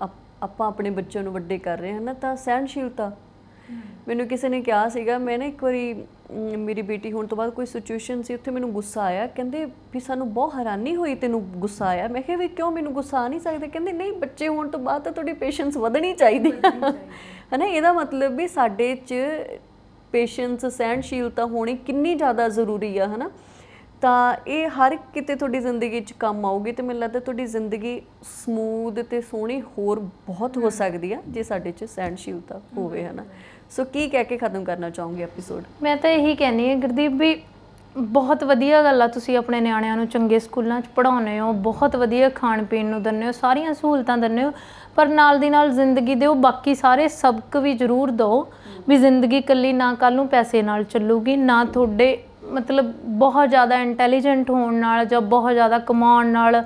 A: ਆਪ- ਆਪਾਂ ਆਪਣੇ ਬੱਚਿਆਂ ਨੂੰ ਵੱਡੇ ਕਰ ਰਹੇ ਹਾਂ ਨਾ ਤਾਂ ਸਹਿਣਸ਼ੀਲਤਾ। ਮੈਨੂੰ ਕਿਸੇ ਨੇ ਕਿਹਾ ਸੀਗਾ ਮੈਂ ਨਾ ਇੱਕ ਵਾਰੀ ਮੇਰੀ ਬੇਟੀ ਹੋਣ ਤੋਂ ਬਾਅਦ ਕੋਈ ਸਿਚੁਏਸ਼ਨ ਸੀ ਉੱਥੇ ਮੈਨੂੰ ਗੁੱਸਾ ਆਇਆ ਕਹਿੰਦੇ ਵੀ ਸਾਨੂੰ ਬਹੁਤ ਹੈਰਾਨੀ ਹੋਈ ਤੈਨੂੰ ਗੁੱਸਾ ਆਇਆ। ਮੈਂ ਕਿਹਾ ਵੀ ਕਿਉਂ ਮੈਨੂੰ ਗੁੱਸਾ ਆ ਨਹੀਂ ਸਕਦਾ? ਕਹਿੰਦੇ ਨਹੀਂ ਬੱਚੇ ਹੋਣ ਤੋਂ ਬਾਅਦ ਤਾਂ ਤੁਹਾਡੀ ਪੇਸ਼ੈਂਸ ਵਧਣੀ ਚਾਹੀਦੀ। ਹੈ ਹਨਾ ਇਹਦਾ ਮਤਲਬ ਵੀ ਸਾਡੇ 'ਚ ਪੇਸ਼ੈਂਸ ਸਹਿਣਸ਼ੀਲਤਾ ਹੋਣੀ ਕਿੰਨੀ ਜ਼ਿਆਦਾ ਜ਼ਰੂਰੀ ਆ ਹਨਾ? ਤਾਂ ਇਹ ਹਰ ਕਿਤੇ ਤੁਹਾਡੀ ਜ਼ਿੰਦਗੀ 'ਚ ਕੰਮ ਆਊਗੀ ਤੇ ਮੈਨੂੰ ਲੱਗਦਾ ਤੁਹਾਡੀ ਜ਼ਿੰਦਗੀ ਸਮੂਥ ਤੇ ਸੋਹਣੀ ਹੋਰ ਬਹੁਤ ਹੋ ਸਕਦੀ ਆ ਜੇ ਸਾਡੇ 'ਚ ਸਹਿਣਸ਼ੀਲਤਾ ਹੋਵੇ ਹਨਾ। ਸੋ ਕੀ ਕਹਿ ਕੇ ਖਤਮ ਕਰਨਾ ਚਾਹੋਗੇ ਐਪੀਸੋਡ
B: ਮੈਂ ਤਾਂ ਇਹੀ ਕਹਿੰਨੀ ਹਾਂ ਗੁਰਦੀਪ ਵੀ ਬਹੁਤ ਵਧੀਆ ਗੱਲ ਆ ਤੁਸੀਂ ਆਪਣੇ ਨਿਆਣਿਆਂ ਨੂੰ ਚੰਗੇ ਸਕੂਲਾਂ 'ਚ ਪੜਾਉਂਦੇ ਹੋ ਬਹੁਤ ਵਧੀਆ ਖਾਣ ਪੀਣ ਨੂੰ ਦਿੰਦੇ ਹੋ ਸਾਰੀਆਂ ਸਹੂਲਤਾਂ ਦਿੰਦੇ ਹੋ ਪਰ ਨਾਲ ਦੀ ਨਾਲ ਜ਼ਿੰਦਗੀ ਦੇ ਉਹ ਬਾਕੀ ਸਾਰੇ ਸਬਕ ਵੀ ਜ਼ਰੂਰ ਦਿਓ ਵੀ ਜ਼ਿੰਦਗੀ ਇਕੱਲੀ ਨਾ ਕੱਲ ਨੂੰ ਪੈਸੇ ਨਾਲ ਚੱਲੂਗੀ ਨਾ ਤੁਹਾਡੇ ਮਤਲਬ ਬਹੁਤ ਜ਼ਿਆਦਾ ਇੰਟੈਲੀਜੈਂਟ ਹੋਣ ਨਾਲ ਜਾਂ ਬਹੁਤ ਜ਼ਿਆਦਾ ਕਮਾਉਣ ਨਾਲ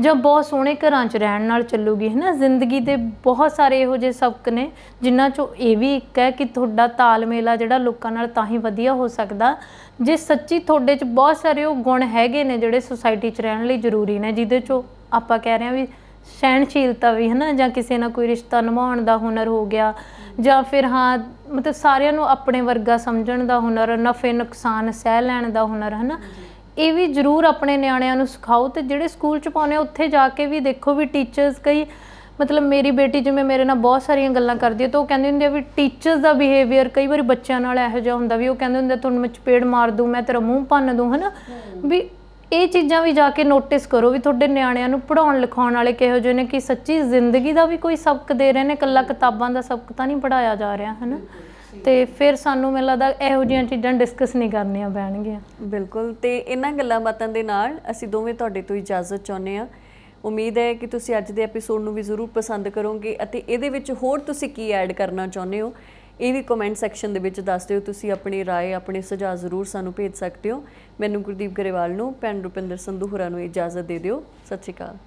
B: ਜਾਂ ਬਹੁਤ ਸੋਹਣੇ ਘਰਾਂ 'ਚ ਰਹਿਣ ਨਾਲ ਚੱਲੂਗੀ ਹੈ ਨਾ ਜ਼ਿੰਦਗੀ ਦੇ ਬਹੁਤ ਸਾਰੇ ਇਹੋ ਜਿਹੇ ਸਬਕ ਨੇ, ਜਿਨ੍ਹਾਂ 'ਚੋਂ ਇਹ ਵੀ ਇੱਕ ਹੈ ਕਿ ਤੁਹਾਡਾ ਤਾਲਮੇਲ ਆ ਜਿਹੜਾ ਲੋਕਾਂ ਨਾਲ ਤਾਂ ਹੀ ਵਧੀਆ ਹੋ ਸਕਦਾ। ਜੇ ਸੱਚੀ ਤੁਹਾਡੇ 'ਚ ਬਹੁਤ ਸਾਰੇ ਉਹ ਗੁਣ ਹੈਗੇ ਨੇ ਜਿਹੜੇ ਸੁਸਾਇਟੀ 'ਚ ਰਹਿਣ ਲਈ ਜ਼ਰੂਰੀ ਨੇ, ਜਿਹਦੇ 'ਚੋਂ ਆਪਾਂ ਕਹਿ ਰਹੇ ਹਾਂ ਵੀ ਸਹਿਣਸ਼ੀਲਤਾ ਵੀ ਹੈ ਨਾ ਜਾਂ ਕਿਸੇ ਨਾਲ ਕੋਈ ਰਿਸ਼ਤਾ ਨਿਭਾਉਣ ਦਾ ਹੁਨਰ ਹੋ ਗਿਆ ਜਾਂ ਫਿਰ ਹਾਂ ਮਤਲਬ ਸਾਰਿਆਂ ਨੂੰ ਆਪਣੇ ਵਰਗਾ ਸਮਝਣ ਦਾ ਹੁਨਰ ਨਫੇ ਨੁਕਸਾਨ ਸਹਿ ਲੈਣ ਦਾ ਹੁਨਰ ਹੈ ਨਾ ਇਹ ਵੀ ਜ਼ਰੂਰ ਆਪਣੇ ਨਿਆਣਿਆਂ ਨੂੰ ਸਿਖਾਓ ਤੇ ਜਿਹੜੇ ਸਕੂਲ ਚ ਪਾਉਨੇ ਉੱਥੇ ਜਾ ਕੇ ਵੀ ਦੇਖੋ ਵੀ ਟੀਚਰਸ ਕਈ ਮਤਲਬ ਮੇਰੀ ਬੇਟੀ ਜਿਵੇਂ ਮੇਰੇ ਨਾਲ ਬਹੁਤ ਸਾਰੀਆਂ ਗੱਲਾਂ ਕਰਦੀ ਹੈ ਤਾਂ ਉਹ ਕਹਿੰਦੀ ਹੁੰਦੀ ਆ ਵੀ ਟੀਚਰਸ ਦਾ ਬਿਹੇਵੀਅਰ ਕਈ ਵਾਰੀ ਬੱਚਿਆਂ ਨਾਲ ਇਹੋ ਜਿਹਾ ਹੁੰਦਾ ਵੀ ਉਹ ਕਹਿੰਦੇ ਹੁੰਦੇ ਤੁਹਾਨੂੰ ਮੈਂ ਚਪੇੜ ਮਾਰ ਦੂੰ ਮੈਂ ਤੇਰਾ ਮੂੰਹ ਭੰਨ ਦੂੰ ਹਨਾ? ਵੀ ਇਹ ਚੀਜ਼ਾਂ ਵੀ ਜਾ ਕੇ ਨੋਟਿਸ ਕਰੋ ਵੀ ਤੁਹਾਡੇ ਨਿਆਣਿਆਂ ਨੂੰ ਪੜਾਉਣ ਲਿਖਾਉਣ ਵਾਲੇ ਕਿਹੋ ਜਿਹੇ ਨੇ, ਕਿ ਸੱਚੀ ਜ਼ਿੰਦਗੀ ਦਾ ਵੀ ਕੋਈ ਸਬਕ ਦੇ ਰਹੇ ਨੇ ਕੱਲਾ ਕਿਤਾਬਾਂ ਦਾ ਸਬਕ ਤਾਂ ਨਹੀਂ ਪੜਾਇਆ ਜਾ ਰਿਹਾ ਹੈ ਨਾ ਤੇ ਫਿਰ ਸਾਨੂੰ ਮੈਨੂੰ ਲੱਗਦਾ ਇਹੋ ਜਿਹੀਆਂ ਚੀਜ਼ਾਂ ਡਿਸਕਸ ਨਹੀਂ ਕਰਨੀਆਂ ਪੈਣਗੀਆਂ।
A: ਬਿਲਕੁਲ, ਤੇ ਇਹਨਾਂ ਗੱਲਾਂ ਬਾਤਾਂ ਦੇ ਨਾਲ ਅਸੀਂ ਦੋਵੇਂ ਤੁਹਾਡੇ ਤੋਂ ਇਜਾਜ਼ਤ ਚਾਹੁੰਦੇ ਹਾਂ। ਉਮੀਦ ਹੈ ਕਿ ਤੁਸੀਂ ਅੱਜ ਦੇ ਐਪੀਸੋਡ ਨੂੰ ਵੀ ਜ਼ਰੂਰ ਪਸੰਦ ਕਰੋਗੇ ਅਤੇ ਇਹਦੇ ਵਿੱਚ ਹੋਰ ਤੁਸੀਂ ਕੀ ਐਡ ਕਰਨਾ ਚਾਹੁੰਦੇ ਹੋ? ਇਹ ਵੀ ਕਮੈਂਟ ਸੈਕਸ਼ਨ ਦੇ ਵਿੱਚ ਦੱਸ ਦਿਓ ਤੁਸੀਂ ਆਪਣੀ رائے ਆਪਣੇ ਸੁਝਾਅ ਜ਼ਰੂਰ ਸਾਨੂੰ ਭੇਜ ਸਕਦੇ ਹੋ ਮੈਨੂੰ ਗੁਰਦੀਪ ਗਰੇਵਾਲ ਨੂੰ ਭੈਣ ਰੁਪਿੰਦਰ ਸੰਧੂ ਹੋਰਾਂ ਨੂੰ ਇਜਾਜ਼ਤ ਦੇ ਦਿਓ ਸਤਿ ਸ਼੍ਰੀ ਅਕਾਲ